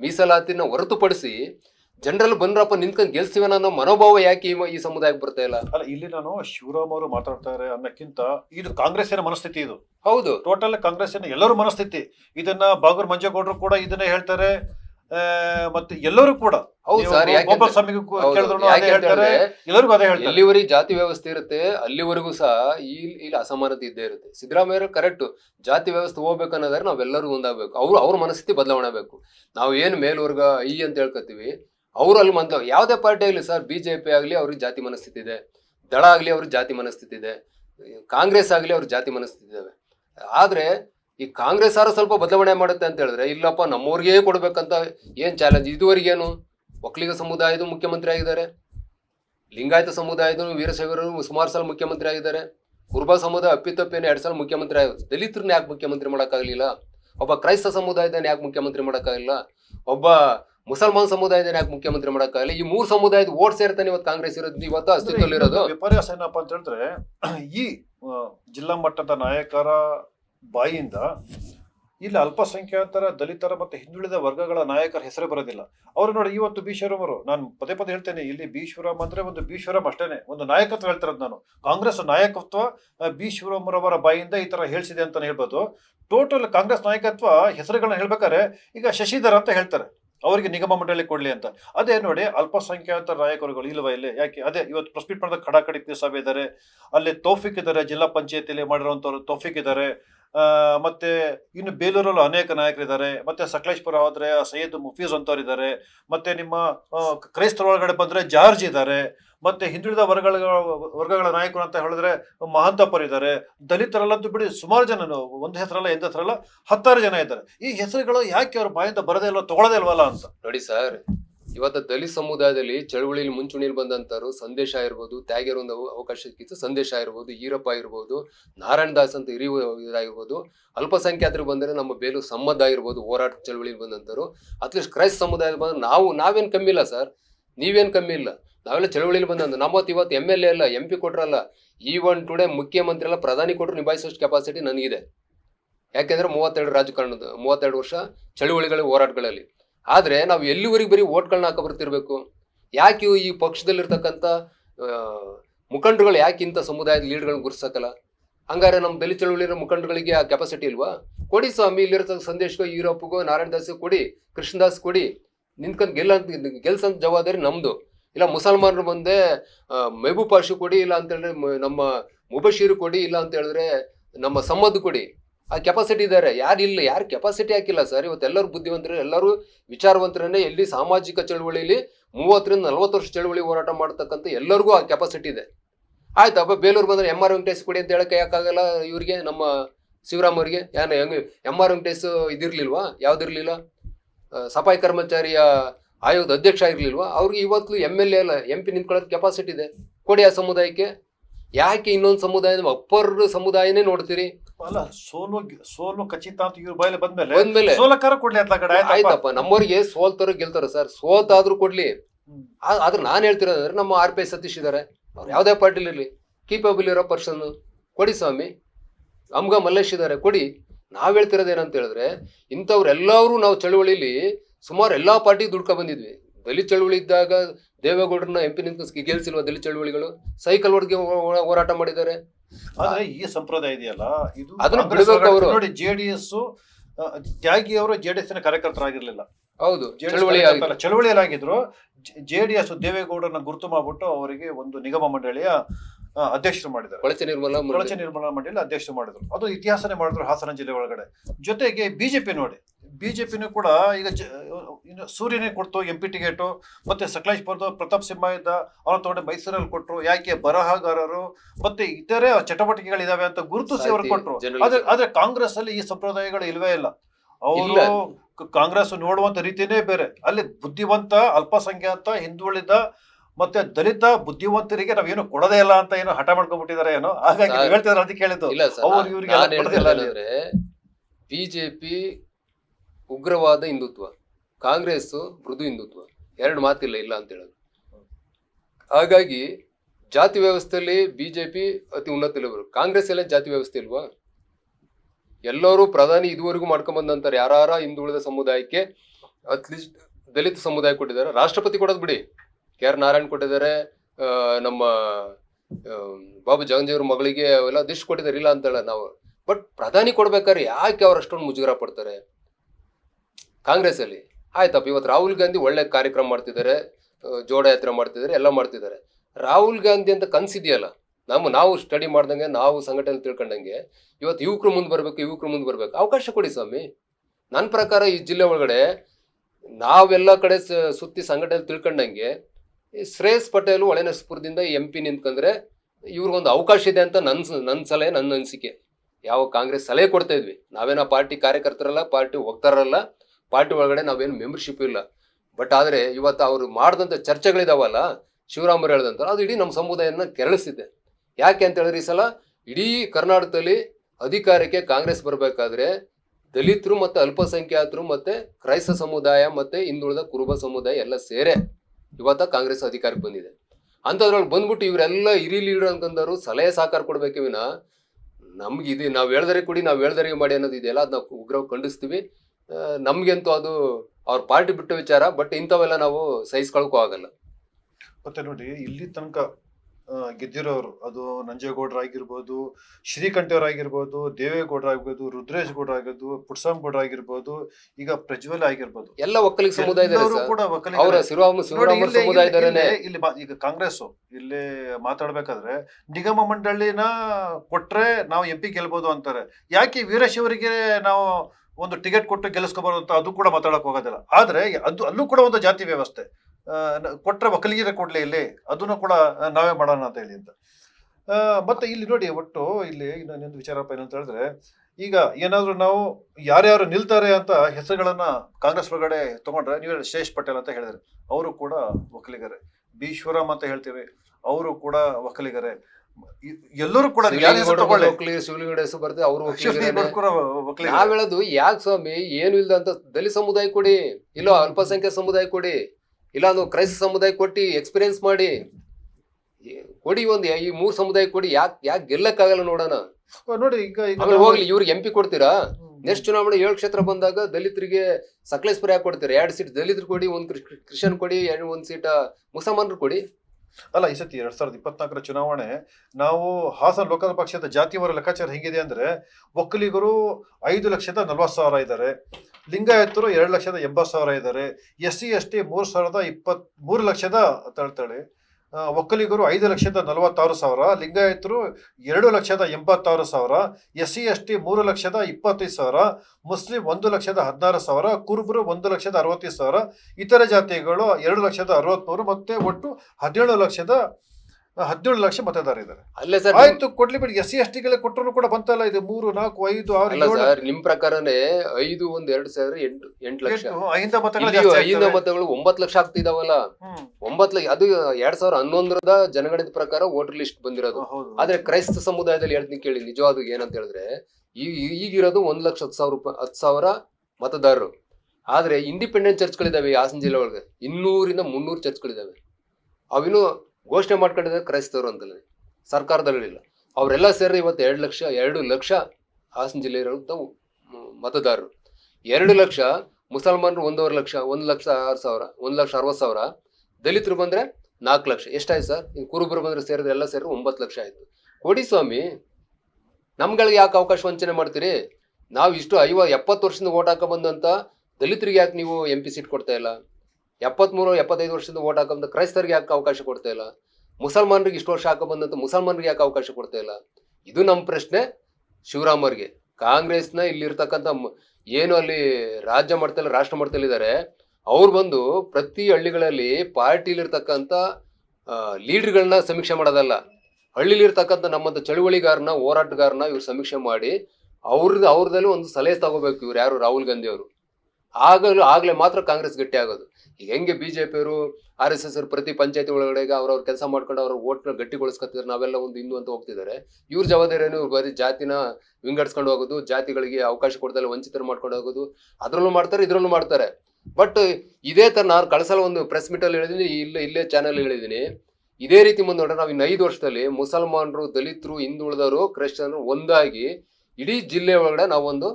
ಮೀಸಲಾತಿನ ಹೊರತುಪಡಿಸಿ ಜನರಲ್ ಬಂದ್ರಪ್ಪ ನಿಂತ್ಕೊಂಡು ಗೆಲ್ಸ್ತೀವಿ ಅನ್ನೋ ಮನೋಭಾವ ಯಾಕೆ ಈ ಸಮುದಾಯಕ್ಕೆ ಬರ್ತಾ ಇಲ್ಲ? ಅಲ್ಲ ಇಲ್ಲಿ ನಾನು ಶಿವರಾಮ್ ಅವರು ಮಾತಾಡ್ತಾರೆ ಅನ್ನಕ್ಕಿಂತ ಇದು ಕಾಂಗ್ರೆಸ್ಸಿನ ಮನಸ್ಥಿತಿ ಇದು. ಹೌದು. ಟೋಟಲ್ ಕಾಂಗ್ರೆಸ್ಸಿನ ಎಲ್ಲರೂ ಮನಸ್ಥಿತಿ. ಇದನ್ನ ಬಾಗೂರ್ ಮಂಜೇಗೌಡರು ಕೂಡ ಇದನ್ನೇ ಹೇಳ್ತಾರೆ. ಮತ್ತೆ ಎಲ್ಲರೂ ಕೂಡ ಎಲ್ಲಿವರೆಗೆ ಜಾತಿ ವ್ಯವಸ್ಥೆ ಇರುತ್ತೆ ಅಲ್ಲಿವರೆಗೂ ಸಹ ಈ ಇಲ್ಲಿ ಅಸಮಾನತೆ ಇದ್ದೇ ಇರುತ್ತೆ. ಸಿದ್ದರಾಮಯ್ಯ ಕರೆಕ್ಟ್ ಜಾತಿ ವ್ಯವಸ್ಥೆ ಹೋಗ್ಬೇಕು ಅನ್ನೋದಾದ್ರೆ ನಾವೆಲ್ಲರೂ ಒಂದಾಗಬೇಕು. ಅವ್ರು ಅವ್ರ ಮನಸ್ಥಿತಿ ಬದಲಾವಣೆ ಬೇಕು ನಾವು ಏನು ಮೇಲ್ವರ್ಗ ಈ ಅಂತ ಹೇಳ್ಕೊತೀವಿ ಅವರು ಅಲ್ಲಿ ಮೊದಲು ಯಾವುದೇ ಪಾರ್ಟಿ ಆಗಲಿ ಸರ್ ಬಿ ಜೆ ಪಿ ಆಗಲಿ ಅವ್ರಿಗೆ ಜಾತಿ ಮನಸ್ಥಿತಿ ಇದೆ. ದಳ ಆಗಲಿ ಅವ್ರಿಗೆ ಜಾತಿ ಮನಸ್ಥಿತಿ ಇದೆ. ಕಾಂಗ್ರೆಸ್ ಆಗಲಿ ಅವ್ರ ಜಾತಿ ಮನಸ್ಥಿತಿ ಇದಾವೆ. ಆದರೆ ಈ ಕಾಂಗ್ರೆಸ್ ಆರು ಸ್ವಲ್ಪ ಬದಲಾವಣೆ ಮಾಡುತ್ತೆ ಅಂತ ಹೇಳಿದ್ರೆ, ಇಲ್ಲಪ್ಪ ನಮ್ಮವ್ರಿಗೆ ಕೊಡ್ಬೇಕಂತ ಏನು ಚಾಲೆಂಜ್ ಇದುವರೆಗೇನು? ಒಕ್ಕಲಿಗ ಸಮುದಾಯದ ಮುಖ್ಯಮಂತ್ರಿ ಆಗಿದ್ದಾರೆ. ಲಿಂಗಾಯತ ಸಮುದಾಯದ ವೀರಶೈವರು ಸುಮಾರು ಸಲ ಮುಖ್ಯಮಂತ್ರಿ ಆಗಿದ್ದಾರೆ. ಕುರುಬ ಸಮುದಾಯ ಅಪ್ಪಿತಪ್ಪಿಯನ್ನು ಎರಡು ಸಲ ಮುಖ್ಯಮಂತ್ರಿ ಆಗ ದಲಿತರನ್ನ ಯಾಕೆ ಮುಖ್ಯಮಂತ್ರಿ ಮಾಡೋಕ್ಕಾಗಲಿಲ್ಲ? ಒಬ್ಬ ಕ್ರೈಸ್ತ ಸಮುದಾಯದನ್ನ ಯಾಕೆ ಮುಖ್ಯಮಂತ್ರಿ ಮಾಡೋಕ್ಕಾಗಲಿಲ್ಲ? ಒಬ್ಬ ಮುಸಲ್ಮಾನ್ ಸಮುದಾಯದ ಯಾಕೆ ಮುಖ್ಯಮಂತ್ರಿ ಮಾಡೋಕ್ಕಾಗಲ್ಲ ಈ ಮೂರು ಸಮುದಾಯದ ಓಟ್ ಸೇರ್ತಾನೆ ಇವತ್ತು ಕಾಂಗ್ರೆಸ್ ಇರೋದು ಇವತ್ತು ಅಸ್ತಿತ್ವದಲ್ಲಿರೋದು. ವಿಪರ್ಯಾಸ ಏನಪ್ಪ ಅಂತ ಹೇಳಿದ್ರೆ, ಈ ಜಿಲ್ಲಾ ಮಟ್ಟದ ನಾಯಕರ ಬಾಯಿಯಿಂದ, ಇಲ್ಲಿ ಅಲ್ಪಸಂಖ್ಯಾತರ, ದಲಿತರ ಮತ್ತು ಹಿಂದುಳಿದ ವರ್ಗಗಳ ನಾಯಕರ ಹೆಸರೇ ಬರೋದಿಲ್ಲ. ಅವರು ನೋಡಿ, ಇವತ್ತು ಬಿ ನಾನು ಪದೇ ಪದೇ ಹೇಳ್ತೇನೆ, ಇಲ್ಲಿ ಬಿ ಶಿವರಾಮ್ ಅಂದ್ರೆ ಒಂದು ಬಿ ಶಿವರಾಮ್ ಅಷ್ಟೇನೆ, ಒಂದು ನಾಯಕತ್ವ ಹೇಳ್ತಿರೋದು ನಾನು. ಕಾಂಗ್ರೆಸ್ ನಾಯಕತ್ವ ಬಿ ಬಾಯಿಯಿಂದ ಈ ತರ ಹೇಳಿಸಿದೆ ಅಂತ ಹೇಳ್ಬೋದು. ಟೋಟಲ್ ಕಾಂಗ್ರೆಸ್ ನಾಯಕತ್ವ ಹೆಸರುಗಳನ್ನ ಹೇಳ್ಬೇಕಾದ್ರೆ, ಈಗ ಶಶಿಧರ್ ಅಂತ ಹೇಳ್ತಾರೆ. ಅವರಿಗೆ ನಿಗಮ ಮಂಡಳಿ ಕೊಡಲಿ ಅಂತ. ಅದೇ ನೋಡಿ ಅಲ್ಪಸಂಖ್ಯಾತ ನಾಯಕರುಗಳು ಇಲ್ವಾ ಇಲ್ಲಿ? ಯಾಕೆ? ಅದೇ ಇವತ್ತು ಪ್ರಸ್ಪೀಟ್ ಮಾಡಿದ ಖಡಾಖಡಿ ಸಾಬ್ ಇದ್ದಾರೆ ಅಲ್ಲಿ ತೋಫಿಕ್ ಇದ್ದಾರೆ ಜಿಲ್ಲಾ ಪಂಚಾಯತಿಯಲ್ಲಿ ಮಾಡಿರುವಂತವ್ರು ತೋಫಿಕ್ ಇದ್ದಾರೆ ಮತ್ತೆ ಇನ್ನು ಬೇಲೂರಲ್ಲೂ ಅನೇಕ ನಾಯಕರಿದ್ದಾರೆ. ಮತ್ತೆ ಸಕಲೇಶ್ಪುರ ಹೋದ್ರೆ, ಸೈಯದ್ ಮುಫೀಸ್ ಅಂತವ್ರು ಇದ್ದಾರೆ ಮತ್ತೆ ನಿಮ್ಮ ಕ್ರೈಸ್ತರ ಒಳಗಡೆ ಬಂದ್ರೆ ಜಾರ್ಜ್ ಇದ್ದಾರೆ. ಮತ್ತೆ ಹಿಂದುಳಿದ ವರ್ಗಗಳ ವರ್ಗಗಳ ನಾಯಕರು ಅಂತ ಹೇಳಿದ್ರೆ ಮಹಂತಪ್ಪರ್ ಇದ್ದಾರೆ. ದಲಿತರಲ್ಲಂತೂ ಬಿಡಿ ಸುಮಾರು ಜನ, ಒಂದು ಹೆಸರಲ್ಲ ಎಂದ ಹೆಸರಲ್ಲ, ಹತ್ತಾರು ಜನ ಇದ್ದಾರೆ. ಈ ಹೆಸರುಗಳು ಯಾಕೆ ಅವ್ರ ಬಾಯಿಂದ ಬರದೇ ಇಲ್ವಾ ತಗೊಳ್ಳೋದೇ ಇಲ್ವಲ್ಲ ಅಂತ? ನೋಡಿ ಸರ್ ಇವತ್ತು ದಲಿತ ಸಮುದಾಯದಲ್ಲಿ ಚಳುವಳಿಯಲ್ಲಿ ಮುಂಚೂಣಿಯಲ್ಲಿ ಬಂದಂತರು ಸಂದೇಶ ಇರ್ಬೋದು, ತ್ಯಾಗಿರೋ ಒಂದು ಅವ- ಅವಕಾಶ ಸಿಕ್ಕಿತ್ತು, ಸಂದೇಶ ಇರ್ಬೋದು, ಈರಪ್ಪ ಇರ್ಬೋದು, ನಾರಾಯಣ ದಾಸ್ ಅಂತ ಹಿರಿಯ ಇದಾಗಿರ್ಬೋದು ಅಲ್ಪಸಂಖ್ಯಾತರು ಬಂದರೆ ನಮ್ಮ ಬೇಲು ಸಮ್ಮದ ಆಗಿರ್ಬೋದು, ಹೋರಾಟ ಚಳವಳಿಯಲ್ಲಿ ಬಂದಂತರು ಅಟ್ಲೀಸ್ಟ್ ಕ್ರೈಸ್ತ ಸಮುದಾಯದ ಬಂದ್ರೆ ನಾವು, ನಾವೇನು ಕಮ್ಮಿ ಇಲ್ಲ ಸರ್. ನೀವೇನು ಕಮ್ಮಿ ಇಲ್ಲ. ನಾವೆಲ್ಲ ಚಳುವಳಿಯಲ್ಲಿ ಬಂದಂತ ನಮ್ಮತ್ತು ಇವತ್ತು ಎಂ ಎಲ್ ಎ ಅಲ್ಲ ಎಂ ಪಿ ಕೊಟ್ರಲ್ಲ ಈವನ್ ಟುಡೇ ಮುಖ್ಯಮಂತ್ರಿ ಎಲ್ಲ ಪ್ರಧಾನಿ ಕೊಟ್ಟರು ನಿಭಾಯಿಸೋಷ್ಟು ಕೆಪಾಸಿಟಿ ನನಗಿದೆ. ಯಾಕೆಂದ್ರೆ ಮೂವತ್ತೆರಡು ರಾಜಕಾರಣದ, ಮೂವತ್ತೆರಡು ವರ್ಷ ಚಳುವಳಿಗಳ, ಹೋರಾಟಗಳಲ್ಲಿ. ಆದರೆ ನಾವು ಎಲ್ಲಿವರೆಗೆ ಬರೀ ಓಟ್ಗಳನ್ನ ಹಾಕೋ ಬರ್ತಿರ್ಬೇಕು? ಯಾಕೆ ಈ ಪಕ್ಷದಲ್ಲಿರ್ತಕ್ಕಂಥ ಮುಖಂಡರುಗಳು ಯಾಕೆ ಇಂಥ ಸಮುದಾಯದ ಲೀಡ್ಗಳನ್ನ ಗುರ್ಸಕ್ಕಲ್ಲ ಹಂಗಾರೆ ನಮ್ಮ ದಲಿತ ಚಳುವಳಿರೋ ಮುಖಂಡಗಳಿಗೆ ಆ ಕೆಪಾಸಿಟಿ ಇಲ್ವಾ? ಕೊಡಿ ಸ್ವಾಮಿ ಇಲ್ಲಿರ್ತಕ್ಕ ಸಂದೇಶ್ಗೋ ಈರಪ್ಪಗೋ ನಾರಾಯಣ ದಾಸ್ ಕೊಡಿ, ಕೃಷ್ಣದಾಸ್ ಕೊಡಿ, ನಿಂತ್ಕೊಂಡು ಗೆಲ್ಲ, ಗೆಲ್ಸಂತ ಜವಾಬ್ದಾರಿ ನಮ್ದು. ಇಲ್ಲ ಮುಸಲ್ಮಾನರು ಬಂದೆ ಮೆಬು ಪಾಷು ಕೊಡಿ, ಇಲ್ಲ ಅಂತ ಹೇಳಿದ್ರೆ ನಮ್ಮ ಮುಬಶೀರು ಕೊಡಿ, ಇಲ್ಲ ಅಂತ ಹೇಳಿದ್ರೆ ನಮ್ಮ ಸಮ್ಮದ್ ಕೊಡಿ. ಆ ಕೆಪಾಸಿಟಿ ಇದ್ದಾರೆ. ಯಾರು ಇಲ್ಲ, ಯಾರು ಕೆಪಾಸಿಟಿ ಹಾಕಿಲ್ಲ ಸರ್ ಇವತ್ತು ಎಲ್ಲರೂ ಬುದ್ಧಿವಂತರು, ಎಲ್ಲರೂ ವಿಚಾರವಂತರನ್ನೇ ಎಲ್ಲಿ ಸಾಮಾಜಿಕ ಚಳುವಳಿಯಲ್ಲಿ ಮೂವತ್ತರಿಂದ ನಲವತ್ತು ವರ್ಷ ಚಳುವಳಿ ಹೋರಾಟ ಮಾಡ್ತಕ್ಕಂಥ ಎಲ್ಲರಿಗೂ ಆ ಕೆಪಾಸಿಟಿ ಇದೆ. ಆಯ್ತು? ಅಪ್ಪ ಬೇಲೂರು ಬಂದ್ರೆ ಎಂ ಆರ್ ವೆಂಕಟೇಶ್ ಕೊಡಿ ಅಂತ ಹೇಳಕ್ಕೆ ಯಾಕಾಗಲ್ಲ ಇವರಿಗೆ, ನಮ್ಮ ಶಿವರಾಮ್ ಅವರಿಗೆ? ಯಾರು ಎಂ ಆರ್ ವೆಂಕಟೇಶ್ ಇದಿರ್ಲಿಲ್ವಾ? ಯಾವ್ದಿರ್ಲಿಲ್ಲ ಸಫಾಯಿ ಕರ್ಮಚಾರಿಯ ಆಯೋಗದ ಅಧ್ಯಕ್ಷ ಆಗಿರ್ಲಿಲ್ವಾ ಅವ್ರಿಗೆ ಇವತ್ತು M L A M P ನಿಂತ್ಕೊಳ್ಳೋದು capacity ಇದೆ. ಕೊಡಿ ಆ ಸಮುದಾಯಕ್ಕೆ. ಯಾಕೆ ಇನ್ನೊಂದು ಸಮುದಾಯದ ಅಪ್ಪರ್ ಸಮುದಾಯನೇ ನೋಡ್ತೀರಿ? ಅಲ್ಲ ಸೋಲು ಸೋಲು ಖಚಿತ ಅಂತ ಇವ್ರ ಬಾಯಲ್ಲಿ ಬಂದ್ಮೇಲೆ ಬಂದ್ಮೇಲೆ ಸೋಲಕಾರ ಕೊಡ್ಲಿ ಕಡೆ ಆಯ್ತಪ್ಪ. ನಮ್ಮವ್ರಿಗೆ ಸೋಲ್ತಾರ ಗೆಲ್ತಾರ ಸರ್. ಸೋತಾದ್ರೂ ಕೊಡ್ಲಿ. ಆದ್ರೆ ನಾನು ಹೇಳ್ತಿರೋದಂದ್ರೆ ನಮ್ಮ ಆರ್ ಪಿ ಐ ಸತೀಶ್ ಇದ್ದಾರೆ ಅವ್ರು ಯಾವುದೇ ಪಾರ್ಟಿಲಿ ಇರಲಿ. ಕೀಪಬಲ್ ಇರೋ ಪರ್ಸನ್ ಕೊಡಿ ಸ್ವಾಮಿ. ಅಮ್ಗ ಮಲ್ಲೇಶ್ ಇದ್ದಾರೆ ಕೊಡಿ. ನಾವ್ ಹೇಳ್ತಿರೋದೇನಂತ ಹೇಳಿದ್ರೆ ಇಂಥವ್ರೆಲ್ಲರೂ ನಾವು ಚಳುವಳಿಲಿ ಸುಮಾರು ಎಲ್ಲಾ ಪಾರ್ಟಿ ದುಡ್ಕೊ ಬಂದಿದ್ವಿ. ದಲಿತ ಚಳುವಳಿ ಇದ್ದಾಗ ದೇವೇಗೌಡರನ್ನ ಎಂ ಪಿ ನಿಂತ ಗೆಲ್ಸಿಲ್ವ ದಲಿತ ಚಳುವಳಿಗಳು ಸೈಕಲ್ ಹೊಡೆಗೆ ಹೋರಾಟ ಮಾಡಿದ್ದಾರೆ ಆದ್ರೆ ಈ ಸಂಪ್ರದಾಯ ಇದೆಯಲ್ಲ ಇದು ಅದನ್ನ ಬಿಡಬೇಕು ಅವರು. ನೋಡಿ ಜೆಡಿಎಸ್ ತ್ಯಾಗಿ ಅವರು ಜೆಡಿಎಸ್ನ ಕಾರ್ಯಕರ್ತರಾಗಿರ್ಲಿಲ್ಲ ಹೌದು JDS ಚಳುವಳಿ ಕಾರ್ಯಕರ್ತರ ಆಗಿದೆ. ಚಳುವಳಿಯಲ್ಲಿ ಆಗಿದ್ರು ಜೆಡಿಎಸ್ ದೇವೇಗೌಡರನ್ನ ಗುರುತು ಮಾಡ್ಬಿಟ್ಟು ಅವರಿಗೆ ಒಂದು ನಿಗಮ ಮಂಡಳಿಯ ಆ, ಅಧ್ಯಕ್ಷರು ಮಾಡಿದ್ದಾರೆ ಕೊಳಚೆ ನಿರ್ಮಲ. ಕೊಳಚೆ ನಿರ್ಮಲ ಮಂಡಳಿ ಅಧ್ಯಕ್ಷರು ಮಾಡಿದ್ರು ಅದು ಇತಿಹಾಸನೇ ಮಾಡಿದ್ರು ಹಾಸನ ಜಿಲ್ಲೆ ಒಳಗಡೆ ಜೊತೆಗೆ ಬಿಜೆಪಿ ನೋಡಿ ಬಿಜೆಪಿನೂ ಕೂಡ ಈಗ ಇನ್ನು ಸೂರ್ಯನೇ ಕೊಡ್ತು ಎಂ ಪಿ ಟಿಕೆಟು ಮತ್ತೆ ಸಕಲೇಶ್ಪುರದ ಪ್ರತಾಪ್ ಸಿಂಹ ಇದ್ದ ಅವರ ತಗೊಂಡು ಮೈಸೂರಲ್ಲಿ ಕೊಟ್ರು ಯಾಕೆ ಬರಹಗಾರರು ಮತ್ತೆ ಇತರೆ ಚಟುವಟಿಕೆಗಳಿದಾವೆ ಅಂತ ಗುರುತಿಸಿ ಅವ್ರು ಕೊಟ್ಟರು. ಆದ್ರೆ ಆದ್ರೆ ಕಾಂಗ್ರೆಸ್ ಅಲ್ಲಿ ಈ ಸಂಪ್ರದಾಯಗಳು ಇಲ್ವೇ ಇಲ್ಲ ಇಲ್ಲ. ಅವರು ಕಾಂಗ್ರೆಸ್ ನೋಡುವಂತ ರೀತಿನೇ ಬೇರೆ ಅಲ್ಲಿ ಬುದ್ಧಿವಂತ ಅಲ್ಪಸಂಖ್ಯಾತ ಹಿಂದುಳಿದ ಮತ್ತೆ ದಲಿತ ಬುದ್ಧಿವಂತರಿಗೆ ನಾವೇನು ಕೊಡದೇ ಇಲ್ಲ ಅಂತ ಏನು ಹಠ ಮಾಡ್ಕೊಂಡ್ಬಿಟ್ಟಿದ್ದಾರೆ ಏನೋ? ಹಾಗಾಗಿ ಹೇಳ್ತಿದಾರೆ ಅದಕ್ಕೆ ಕೇಳಿದ್ದು. ಅವ್ರು ಅಂದ್ರೆ ಬಿಜೆಪಿ ಉಗ್ರವಾದ ಹಿಂದುತ್ವ ಕಾಂಗ್ರೆಸ್ ಮೃದು ಹಿಂದುತ್ವ ಎರಡು ಮಾತಿಲ್ಲ ಇಲ್ಲ ಅಂತ ಹೇಳೋದು. ಹಾಗಾಗಿ ಜಾತಿ ವ್ಯವಸ್ಥೆಯಲ್ಲಿ ಬಿಜೆಪಿ ಅತಿ ಉನ್ನತ ಇಲ್ಲವರು ಕಾಂಗ್ರೆಸ್ ಎಲ್ಲ ಜಾತಿ ವ್ಯವಸ್ಥೆ ಇಲ್ವಾ? ಎಲ್ಲರೂ ಪ್ರಧಾನಿ ಇದುವರೆಗೂ ಮಾಡ್ಕೊಂಡ್ ಬಂದಂತಾರೆ. ಯಾರ ಹಿಂದುಳಿದ ಸಮುದಾಯಕ್ಕೆ ಅಟ್ಲೀಸ್ಟ್ ದಲಿತ ಸಮುದಾಯ ಕೊಟ್ಟಿದ್ದಾರೆ. ರಾಷ್ಟ್ರಪತಿ ಕೊಡೋದು ಬಿಡಿ. ಕೆ ಆರ್ ನಾರಾಯಣ್ ಕೊಟ್ಟಿದ್ದಾರೆ. ನಮ್ಮ ಬಾಬು ಜಗಂಜೀವ್ರ ಮಗಳಿಗೆ ಅವೆಲ್ಲ ದಿಶ್ ಕೊಟ್ಟಿದ್ದಾರೆ, ಇಲ್ಲ ಅಂತ ಹೇಳ ನಾವು. ಬಟ್ ಪ್ರಧಾನಿ ಕೊಡ್ಬೇಕಾದ್ರೆ ಯಾಕೆ ಅವ್ರು ಅಷ್ಟೊಂದು ಮುಜುಗರ ಪಡ್ತಾರೆ? ಕಾಂಗ್ರೆಸ್ ಅಲ್ಲಿ ಆಯ್ತಪ್ಪ ಇವತ್ತು ರಾಹುಲ್ ಗಾಂಧಿ ಒಳ್ಳೆ ಕಾರ್ಯಕ್ರಮ ಮಾಡ್ತಿದ್ದಾರೆ ಜೋಡ ಯಾತ್ರೆ ಮಾಡ್ತಿದ್ದಾರೆ, ಎಲ್ಲ ಮಾಡ್ತಿದ್ದಾರೆ. ರಾಹುಲ್ ಗಾಂಧಿ ಅಂತ ಕನ್ಸಿದೆಯಲ್ಲ? ನಮ್ಮ, ನಾವು ಸ್ಟಡಿ ಮಾಡ್ದಂಗೆ, ನಾವು ಸಂಘಟನೆ ತಿಳ್ಕೊಂಡಂಗೆ, ಇವತ್ತು ಯುವಕರು ಮುಂದೆ ಬರಬೇಕು, ಯುವಕರು ಮುಂದೆ ಬರಬೇಕು. ಅವಕಾಶ ಕೊಡಿ ಸ್ವಾಮಿ. ನನ್ನ ಪ್ರಕಾರ ಈ ಜಿಲ್ಲೆ ಒಳಗಡೆ ನಾವೆಲ್ಲ ಕಡೆ ಸುತ್ತಿ ಸಂಘಟನೆ ತಿಳ್ಕೊಂಡಂಗೆ ಶ್ರೇಯಸ್ ಪಟೇಲ್ ಒಳನಸ್ಪುರದಿಂದ ಎಂ ಪಿ ನಿಂತ್ಕೊಂಡ್ರೆ ಇವ್ರಿಗೊಂದು ಅವಕಾಶ ಇದೆ ಅಂತ ನನ್ನ ನನ್ನ ಸಲಹೆ, ನನ್ನ ಅನಿಸಿಕೆ. ಯಾವ ಕಾಂಗ್ರೆಸ್ ಸಲಹೆ ಕೊಡ್ತಾ ಇದ್ವಿ. ನಾವೇನೋ ಪಾರ್ಟಿ ಕಾರ್ಯಕರ್ತರಲ್ಲ, ಪಾರ್ಟಿ ಹೋಗ್ತಾರಲ್ಲ ಪಾರ್ಟಿ ಒಳಗಡೆ ನಾವೇನು ಮೆಂಬರ್ಶಿಪ್ ಇಲ್ಲ. ಬಟ್ ಆದರೆ ಇವತ್ತು ಅವರು ಮಾಡಿದಂಥ ಚರ್ಚೆಗಳಿದಾವಲ್ಲ, ಶಿವರಾಮರು ಹೇಳ್ದಂತ, ಅದು ಇಡೀ ನಮ್ಮ ಸಮುದಾಯನ ಕೆರಳಿಸಿದೆ ಯಾಕೆ ಅಂತ ಹೇಳಿದ್ರೆ ಈ ಸಲ ಇಡೀ ಕರ್ನಾಟಕದಲ್ಲಿ ಅಧಿಕಾರಕ್ಕೆ ಕಾಂಗ್ರೆಸ್ ಬರಬೇಕಾದ್ರೆ ದಲಿತರು ಮತ್ತು ಅಲ್ಪಸಂಖ್ಯಾತರು ಮತ್ತು ಕ್ರೈಸ್ತ ಸಮುದಾಯ ಮತ್ತು ಹಿಂದುಳಿದ ಕುರುಬ ಸಮುದಾಯ ಎಲ್ಲ ಸೇರೆ. ಇವತ್ತ ಕಾಂಗ್ರೆಸ್ ಅಧಿಕಾರಕ್ಕೆ ಬಂದಿದೆ. ಅಂಥದ್ರೊಳಗೆ ಬಂದ್ಬಿಟ್ಟು ಇವರೆಲ್ಲ ಹಿರಿ ಲೀಡರ್ ಅನ್ಕೊಂಡವರು ಸಲಹೆ ಸಹಕಾರ ಕೊಡ್ಬೇಕು ವಿನ. ನಮ್ಗೆ ಇದು ನಾವು ಹೇಳ್ದರೆ ಕೊಡಿ, ನಾವು ಹೇಳ್ದರೆ ಮಾಡಿ ಅನ್ನೋದು ಇದೆಯಲ್ಲ ನಾವು ಉಗ್ರವಾಗಿ ಖಂಡಿಸ್ತೀವಿ. ನಮ್ಗೆಂತೂ ಅದು ಅವ್ರ ಪಾರ್ಟಿ ಬಿಟ್ಟ ವಿಚಾರ, ಬಟ್ ಇಂಥವೆಲ್ಲ ನಾವು ಸಹಿಸ್ಕೊಳಕ್ಕೂ ಆಗಲ್ಲ. ಮತ್ತೆ ನೋಡಿ, ಇಲ್ಲಿ ತನಕ ಗೆದ್ದಿರೋರು. ಅದು ನಂಜೇಗೌಡರಾಗಿರ್ಬೋದು ಶ್ರೀಕಂಠವರಾಗಿರ್ಬೋದು ದೇವೇಗೌಡರಾಗಿರ್ಬೋದು ರುದ್ರೇಶ್ ಗೌಡ್ರ ಆಗಿರ್ಬೋದು ಪುಟ್ಸಾಮ್ ಗೌಡ್ರ ಆಗಿರ್ಬೋದು ಈಗ ಪ್ರಜ್ವಲ್ ಆಗಿರ್ಬೋದು. ಎಲ್ಲ ಒಕ್ಕಲಿಗ ಸಮುದಾಯ ಇಲ್ಲಿ- ಈಗ ಕಾಂಗ್ರೆಸ್ ಇಲ್ಲಿ ಮಾತಾಡ್ಬೇಕಾದ್ರೆ ನಿಗಮ ಮಂಡಳಿನ ಕೊಟ್ರೆ ನಾವು ಎಂ ಪಿ ಗೆಲ್ಬಹುದು ಅಂತಾರೆ. ಯಾಕೆ ವೀರಶಿವರಿಗೆ ನಾವು ಒಂದು ಟಿಕೆಟ್ ಕೊಟ್ಟು ಗೆಲ್ಲಿಸ್ಕೊಬಾರ್ದು ಅಂತ ಅದು ಕೂಡ ಮಾತಾಡಕ್ ಹೋಗೋದಿಲ್ಲ. ಆದ್ರೆ ಅದು ಅಲ್ಲೂ ಕೂಡ ಒಂದು ಜಾತಿ ವ್ಯವಸ್ಥೆ. ಆ, ವಕಲಿಗರ ಕೊಡ್ಲೇ ಒಕ್ಕಲಿಗರೇ ಕೊಡ್ಲಿ ಇಲ್ಲಿ ಅದನ್ನು ಕೂಡ ನಾವೇ ಮಾಡೋಣ ಅಂತ ಹೇಳಿ ಅಂತ. ಮತ್ತೆ ಇಲ್ಲಿ ನೋಡಿ ಒಟ್ಟು ಇಲ್ಲಿ ಇನ್ನೊಂದು ವಿಚಾರಪ್ಪ ಏನಂತ ಹೇಳಿದ್ರೆ ಈಗ ಏನಾದ್ರು ನಾವು ಯಾರ್ಯಾರು ನಿಲ್ತಾರೆ ಅಂತ ಹೆಸರುಗಳನ್ನ ಕಾಂಗ್ರೆಸ್ ಒಳಗಡೆ ತಗೊಂಡ್ರೆ ನೀವು ಶೇಷ್ ಪಟೇಲ್ ಅಂತ ಹೇಳಿದ್ರೆ ಅವರು ಕೂಡ ಒಕ್ಕಲಿಗರೇ. ಭೀಶ್ವರಮ್ ಅಂತ ಹೇಳ್ತೀವಿ ಅವರು ಕೂಡ ಒಕ್ಕಲಿಗರೇ. ಎಲ್ಲರೂ ಕೂಡ ನೀವು ಹೇಳೋದು ಯಾಕೆ ಸ್ವಾಮಿ ಏನು ಇಲ್ಲ ಅಂತ ದಲಿತ ಸಮುದಾಯ ಕೊಡಿ ಇಲ್ಲ ಅಲ್ಪಸಂಖ್ಯಾತ ಸಮುದಾಯ ಕೊಡಿ. ಇಲ್ಲ ಒಂದು ಕ್ರೈಸ್ತ ಸಮುದಾಯ ಕೊಟ್ಟು ಎಕ್ಸ್ಪೀರಿಯನ್ಸ್ ಮಾಡಿ. ಕೊಡಿ ಒಂದು ಈ ಮೂರು ಸಮುದಾಯ ಕೊಡಿ ಯಾಕೆ ಯಾಕೆ ಗೆಲ್ಲಕ್ಕಾಗಲ್ಲ ನೋಡೋಣ. ನೋಡಿ ಈಗ ಆಮೇಲೆ ಹೋಗ್ಲಿ ಇವ್ರಿಗೆ ಎಂ ಪಿ ಕೊಡ್ತೀರಾ ನೆಕ್ಸ್ಟ್ ಚುನಾವಣೆ ಏಳು ಕ್ಷೇತ್ರ ಬಂದಾಗ ದಲಿತರಿಗೆ ಸಕಲೇಶ್ಪುರ ಯಾಕೆ ಕೊಡ್ತೀರಾ? ಎರಡು ಸೀಟ್ ದಲಿತರು ಕೊಡಿ ಒಂದು ಕ್ರಿಶ್ಚಿಯನ್ ಕೊಡಿ ಎರಡು ಒಂದು ಸೀಟ ಮುಸಲ್ಮಾನರು ಕೊಡಿ. ಅಲ್ಲ ಈ ಸತಿ ಎರಡ್ ಸಾವಿರದ ಇಪ್ಪತ್ನಾಲ್ಕರ ಚುನಾವಣೆ ನಾವು ಹಾಸನ ಲೋಕಸಭಾ ಪಕ್ಷದ ಜಾತಿಯವರ ಲೆಕ್ಕಾಚಾರ ಹೇಗಿದೆ ಅಂದ್ರೆ ಒಕ್ಕಲಿಗರು ಐದು ಲಕ್ಷದ ನಲ್ವತ್ತು ಸಾವಿರ ಇದ್ದಾರೆ. ಲಿಂಗಾಯತರು ಎರಡು ಲಕ್ಷದ ಎಂಬತ್ತು ಸಾವಿರ ಇದ್ದಾರೆ. ಎಸ್ ಸಿ ಎಸ್ ಟಿ ಮೂರು ಸಾವಿರದ ಇಪ್ಪತ್ ಮೂರು ಲಕ್ಷದ ತಳ್ತಾಳೆ ಒಕ್ಕಲಿಗರು ಐದು ಲಕ್ಷದ ನಲವತ್ತಾರು ಸಾವಿರ, ಲಿಂಗಾಯತರು ಎರಡು ಲಕ್ಷದ ಎಂಬತ್ತಾರು ಸಾವಿರ ಎಸ್ ಸಿ ಎಸ್ ಟಿ ಮೂರು ಲಕ್ಷದ ಇಪ್ಪತ್ತೈದು ಸಾವಿರ, ಮುಸ್ಲಿಂ ಒಂದು ಲಕ್ಷದ ಹದಿನಾರು ಸಾವಿರ, ಕುರುಬರು ಒಂದು ಲಕ್ಷದ ಅರವತ್ತೈದು ಸಾವಿರ, ಇತರ ಜಾತಿಗಳು ಎರಡು ಲಕ್ಷದ ಅರವತ್ತ್ಮೂರು, ಮತ್ತು ಒಟ್ಟು ಹದಿನೇಳು ಲಕ್ಷದ ಹದಿನೇಳು ಲಕ್ಷ ಮತದಾರ ಇದ್ದಾರೆ. ಅಲ್ಲೇ ಸರ್ ಆಯ್ತು ಕೊಡ್ಲಿ ಬಿಡಿ. ಎಸ್ ಸಿ ಎಸ್ ಟಿಗೆ ಕೊಟ್ಟರು ಕೂಡ ಬಂತಲ್ಲ ಇದು ಮೂರು ನಾಲ್ಕು ಐದು ಆರು ಅಲ್ಲ ಏಳು. ಸರ್ ನಿಮ್ ಪ್ರಕಾರನೇ ಐದು ಒಂದ್ ಎರಡ್ ಸಾವಿರ ಎಂಟು ಎಂಟು ಲಕ್ಷ. ಎಂಟು, ಐದ ಮತಗಳು ಇಲ್ಲಿ ಜಾಸ್ತಿ ಐದು ಆಗ್ತವೆ. ಮತಗಳು ಒಂಬತ್ತು ಲಕ್ಷ ಆಗ್ತಿದಾವಲ್ಲ. ಹ್ಮ್. ಒಂಬತ್ತು ಲಕ್ಷ ಅದು ಎರಡ್ ಸಾವಿರ ಹನ್ನೊಂದರದ ಜನಗಣತಿ ಪ್ರಕಾರ ವೋಟರ್ ಲಿಸ್ಟ್ ಬಂದಿರೋದು. ಹೌದು ಆದ್ರೆ ಕ್ರೈಸ್ತ ಸಮುದಾಯದಲ್ಲಿ ಹೇಳ್ತೀನಿ ಕೇಳಿ ನಿಜವಾದ ಏನಂತ ಹೇಳಿದ್ರೆ ಈ ಈಗಿರೋದು ಒಂದ್ ಲಕ್ಷ ಹತ್ತು ಸಾವಿರ ರೂಪಾಯಿ ಹತ್ತು ಸಾವಿರ ಮತದಾರರು. ಆದ್ರೆ ಇಂಡಿಪೆಂಡೆಂಟ್ ಚರ್ಚ್ಗಳಿದಾವೆ ಈ ಹಾಸನ ಜಿಲ್ಲೆ ಒಳಗೆ. ಇನ್ನೂರಿಂದ ಮುನ್ನೂರು ಚರ್ಚ್ಗಳಿದಾವೆ ಅವಿನ್ನು ಘೋಷಣೆ ಮಾಡ್ಕೊಂಡಿದ್ದಾರೆ ಕ್ರೈಸ್ತವರು ಅಂತಲೇ ಸರ್ಕಾರದಲ್ಲಿಲ್ಲ. ಅವರೆಲ್ಲ ಸೇರಿ ಇವತ್ತು ಎರಡು ಲಕ್ಷ ಎರಡು ಲಕ್ಷ ಹಾಸನ ಜಿಲ್ಲೆ ಇರುವಂತ ಮತದಾರರು. ಎರಡು ಲಕ್ಷ, ಮುಸಲ್ಮಾನರು ಒಂದೂವರೆ ಲಕ್ಷ, ಒಂದು ಲಕ್ಷ ಆರು ಸಾವಿರ, ಒಂದು ಲಕ್ಷ ಅರವತ್ತು ಸಾವಿರ. ದಲಿತರು ಬಂದರೆ ನಾಲ್ಕು ಲಕ್ಷ. ಎಷ್ಟಾಯ್ತು ಸರ್? ಇನ್ನು ಕುರುಬರು ಬಂದರೆ ಸೇರಿದ್ರೆ ಎಲ್ಲ ಸೇರಿ ಒಂಬತ್ತು ಲಕ್ಷ ಆಯಿತು. ಕೊಡಿ ಸ್ವಾಮಿ ನಮ್ಗಳಿಗೆ ಯಾಕೆ ಅವಕಾಶ ವಂಚನೆ ಮಾಡ್ತೀರಿ? ನಾವು ಇಷ್ಟು ಐವ, ಎಪ್ಪತ್ತು ವರ್ಷದಿಂದ ಓಟ್ ಹಾಕೋ ಬಂದಂಥ ದಲಿತರಿಗೆ ಯಾಕೆ ನೀವು ಎಂ ಪಿ ಸೀಟ್ ಕೊಡ್ತಾ ಇಲ್ಲ? ಎಪ್ಪತ್ಮೂರು, ಎಪ್ಪತ್ತೈದು ವರ್ಷದಿಂದ ಓಟ್ ಹಾಕೋ ಕ್ರೈಸ್ತರಿಗೆ ಯಾಕೆ ಅವಕಾಶ ಕೊಡ್ತಾ ಇಲ್ಲ? ಮುಸಲ್ಮಾನರಿಗೆ ಇಷ್ಟು ವರ್ಷ ಹಾಕೋ ಬಂದಂಥ ಮುಸಲ್ಮಾನರಿಗೆ ಯಾಕೆ ಅವಕಾಶ ಕೊಡ್ತಾ ಇಲ್ಲ? ಇದು ನಮ್ಮ ಪ್ರಶ್ನೆ ಶಿವರಾಮರ್ಗೆ. ಕಾಂಗ್ರೆಸ್ನ ಇಲ್ಲಿರ್ತಕ್ಕಂಥ ಏನು ಅಲ್ಲಿ ರಾಜ್ಯ ಮಟ್ಟದಲ್ಲಿ, ರಾಷ್ಟ್ರ ಮಟ್ಟದಲ್ಲಿ ಇದ್ದಾರೆ, ಅವ್ರು ಬಂದು ಪ್ರತಿ ಹಳ್ಳಿಗಳಲ್ಲಿ ಪಾರ್ಟಿಲಿರ್ತಕ್ಕಂಥ ಲೀಡ್ರ್ಗಳನ್ನ ಸಮೀಕ್ಷೆ ಮಾಡೋದಲ್ಲ. ಹಳ್ಳಿಲಿರ್ತಕ್ಕಂಥ ನಮ್ಮಂಥ ಚಳುವಳಿಗಾರನ ಹೋರಾಟಗಾರನ ಇವ್ರು ಸಮೀಕ್ಷೆ ಮಾಡಿ ಅವ್ರದ್ದು ಅವ್ರದಲ್ಲಿ ಒಂದು ಸಲಹೆ ತಗೋಬೇಕು ಇವ್ರು ಯಾರು? ರಾಹುಲ್ ಗಾಂಧಿ ಅವರು. ಆಗಲೂ, ಆಗಲೇ ಮಾತ್ರ ಕಾಂಗ್ರೆಸ್ ಗಟ್ಟಿ ಆಗೋದು ಈಗ ಹೆಂಗೆ ಬಿ ಜೆ ಪಿಯವರು ಆರ್ ಎಸ್ ಎಸ್ ಅವರು ಪ್ರತಿ ಪಂಚಾಯತಿ ಒಳಗಡೆ ಅವ್ರವ್ರ ಕೆಲಸ ಮಾಡ್ಕೊಂಡು ಅವ್ರ ಓಟ್ನ ಗಟ್ಟಿಗೊಳಿಸ್ಕೊತಿದ್ರೆ, ನಾವೆಲ್ಲ ಒಂದು ಹಿಂದೂ ಅಂತ ಹೋಗ್ತಿದ್ದಾರೆ. ಇವ್ರ ಜವಾಬ್ದಾರಿ ಏನು? ಬರೀ ಜಾತಿನ ವಿಂಗಡಿಸ್ಕೊಂಡು ಹೋಗೋದು, ಜಾತಿಗಳಿಗೆ ಅವಕಾಶ ಕೊಡ್ದಲ್ಲಿ ವಂಚಿತರು ಮಾಡ್ಕೊಂಡು ಹೋಗೋದು, ಅದರಲ್ಲೂ ಮಾಡ್ತಾರೆ, ಇದರಲ್ಲೂ ಮಾಡ್ತಾರೆ. ಬಟ್ ಇದೇ ತರ ನಾನು ಕಳಸಲ ಒಂದು ಪ್ರೆಸ್ ಮೀಟಲ್ಲಿ ಹೇಳಿದೀನಿ, ಇಲ್ಲೇ ಇಲ್ಲೇ ಚಾನಲ್ ಹೇಳಿದ್ದೀನಿ ಇದೇ ರೀತಿ ಮುಂದೆ ನಾವು ಇನ್ನು ಐದು ವರ್ಷದಲ್ಲಿ ಮುಸಲ್ಮಾನರು, ದಲಿತರು, ಹಿಂದುಳಿದವರು ಕ್ರಿಶ್ಚಿಯನ್ ಒಂದಾಗಿ ಇಡೀ ಜಿಲ್ಲೆ ಒಳಗಡೆ ನಾವೊಂದು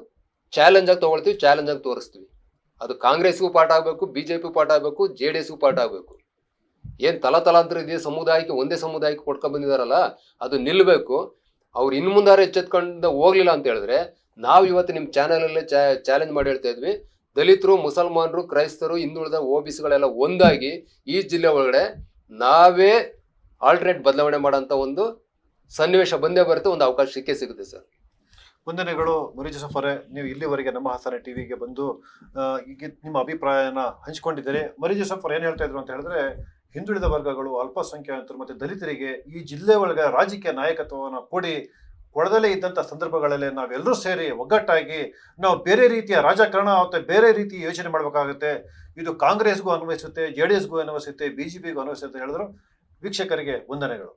ಚಾಲೆಂಜ್ ಆಗಿ ತಗೊಳ್ತೀವಿ ಚಾಲೆಂಜ್ ಆಗಿ ತೋರಿಸ್ತೀವಿ. ಅದು ಕಾಂಗ್ರೆಸ್ಗೂ ಪಾಠ ಆಗಬೇಕು ಬಿ ಜೆ ಪಿ ಪಾಠ ಆಗಬೇಕು, ಜೆ ಡಿ ಎಸ್ಗೂ ಪಾಠ ಆಗಬೇಕು. ಏನು ತಲತಲಾಂತರ ಇದೆ ಸಮುದಾಯಕ್ಕೆ, ಒಂದೇ ಸಮುದಾಯಕ್ಕೆ ಕೊಡ್ಕೊಂಡ್ ಬಂದಿದಾರಲ್ಲ, ಅದು ನಿಲ್ಲಬೇಕು ಅವ್ರು ಇನ್ನು ಮುಂದಾರೆ ಎಚ್ಚೆತ್ಕೊಂಡು ಹೋಗ್ಲಿಲ್ಲ ಅಂತ ಹೇಳಿದ್ರೆ, ನಾವು ಇವತ್ತು ನಿಮ್ಮ ಚಾನಲಲ್ಲೇ ಚಾಲೆಂಜ್ ಮಾಡಿ ಹೇಳ್ತಾ ಇದ್ವಿ. ದಲಿತರು, ಮುಸಲ್ಮಾನರು, ಕ್ರೈಸ್ತರು, ಹಿಂದುಳಿದ ಓ ಬಿ ಸಿಗಳೆಲ್ಲ ಒಂದಾಗಿ ಈ ಜಿಲ್ಲೆ ಒಳಗಡೆ ನಾವೇ ಆಲ್ಟರ್ನೇಟ್ ಬದಲಾವಣೆ ಮಾಡೋಂಥ ಒಂದು ಸನ್ನಿವೇಶ ಬಂದೇ ಬರುತ್ತೆ, ಒಂದು ಅವಕಾಶ ಸಿಕ್ಕೇ ಸಿಗುತ್ತೆ ಸರ್. ವಂದನೆಗಳು ಮುರಿ ಸಫರೆ, ನೀವು ಇಲ್ಲಿವರೆಗೆ ನಮ್ಮ ಹಾಸನ ಟಿವಿಗೆ ಬಂದು ಈಗ ನಿಮ್ಮ ಅಭಿಪ್ರಾಯನ ಹಂಚಿಕೊಂಡಿದ್ದೀರಿ. ಮರಿಜ ಸಫರ್ ಏನು ಹೇಳ್ತಾ ಇದ್ರು ಅಂತ ಹೇಳಿದ್ರೆ, ಹಿಂದುಳಿದ ವರ್ಗಗಳು ಅಲ್ಪಸಂಖ್ಯಾತರು ಮತ್ತು ದಲಿತರಿಗೆ ಈ ಜಿಲ್ಲೆ ಒಳಗೆ ರಾಜಕೀಯ ನಾಯಕತ್ವವನ್ನು ಕೊಡಿ, ಕೊಡದಲ್ಲೇ ಇದ್ದಂಥ ಸಂದರ್ಭಗಳಲ್ಲಿ ನಾವೆಲ್ಲರೂ ಸೇರಿ ಒಗ್ಗಟ್ಟಾಗಿ ನಾವು ಬೇರೆ ರೀತಿಯ ರಾಜಕಾರಣ ಮತ್ತು ಬೇರೆ ರೀತಿ ಯೋಚನೆ ಮಾಡಬೇಕಾಗುತ್ತೆ. ಇದು ಕಾಂಗ್ರೆಸ್ಗೂ ಅನ್ವಯಿಸುತ್ತೆ, ಜೆ ಡಿ ಎಸ್ಗೂ ಅನ್ವಯಿಸುತ್ತೆ, ಬಿ ಜೆ ಪಿಗೂ ಅನ್ವಯಿಸುತ್ತೆ ಹೇಳಿದ್ರು ವೀಕ್ಷಕರಿಗೆ ವಂದನೆಗಳು.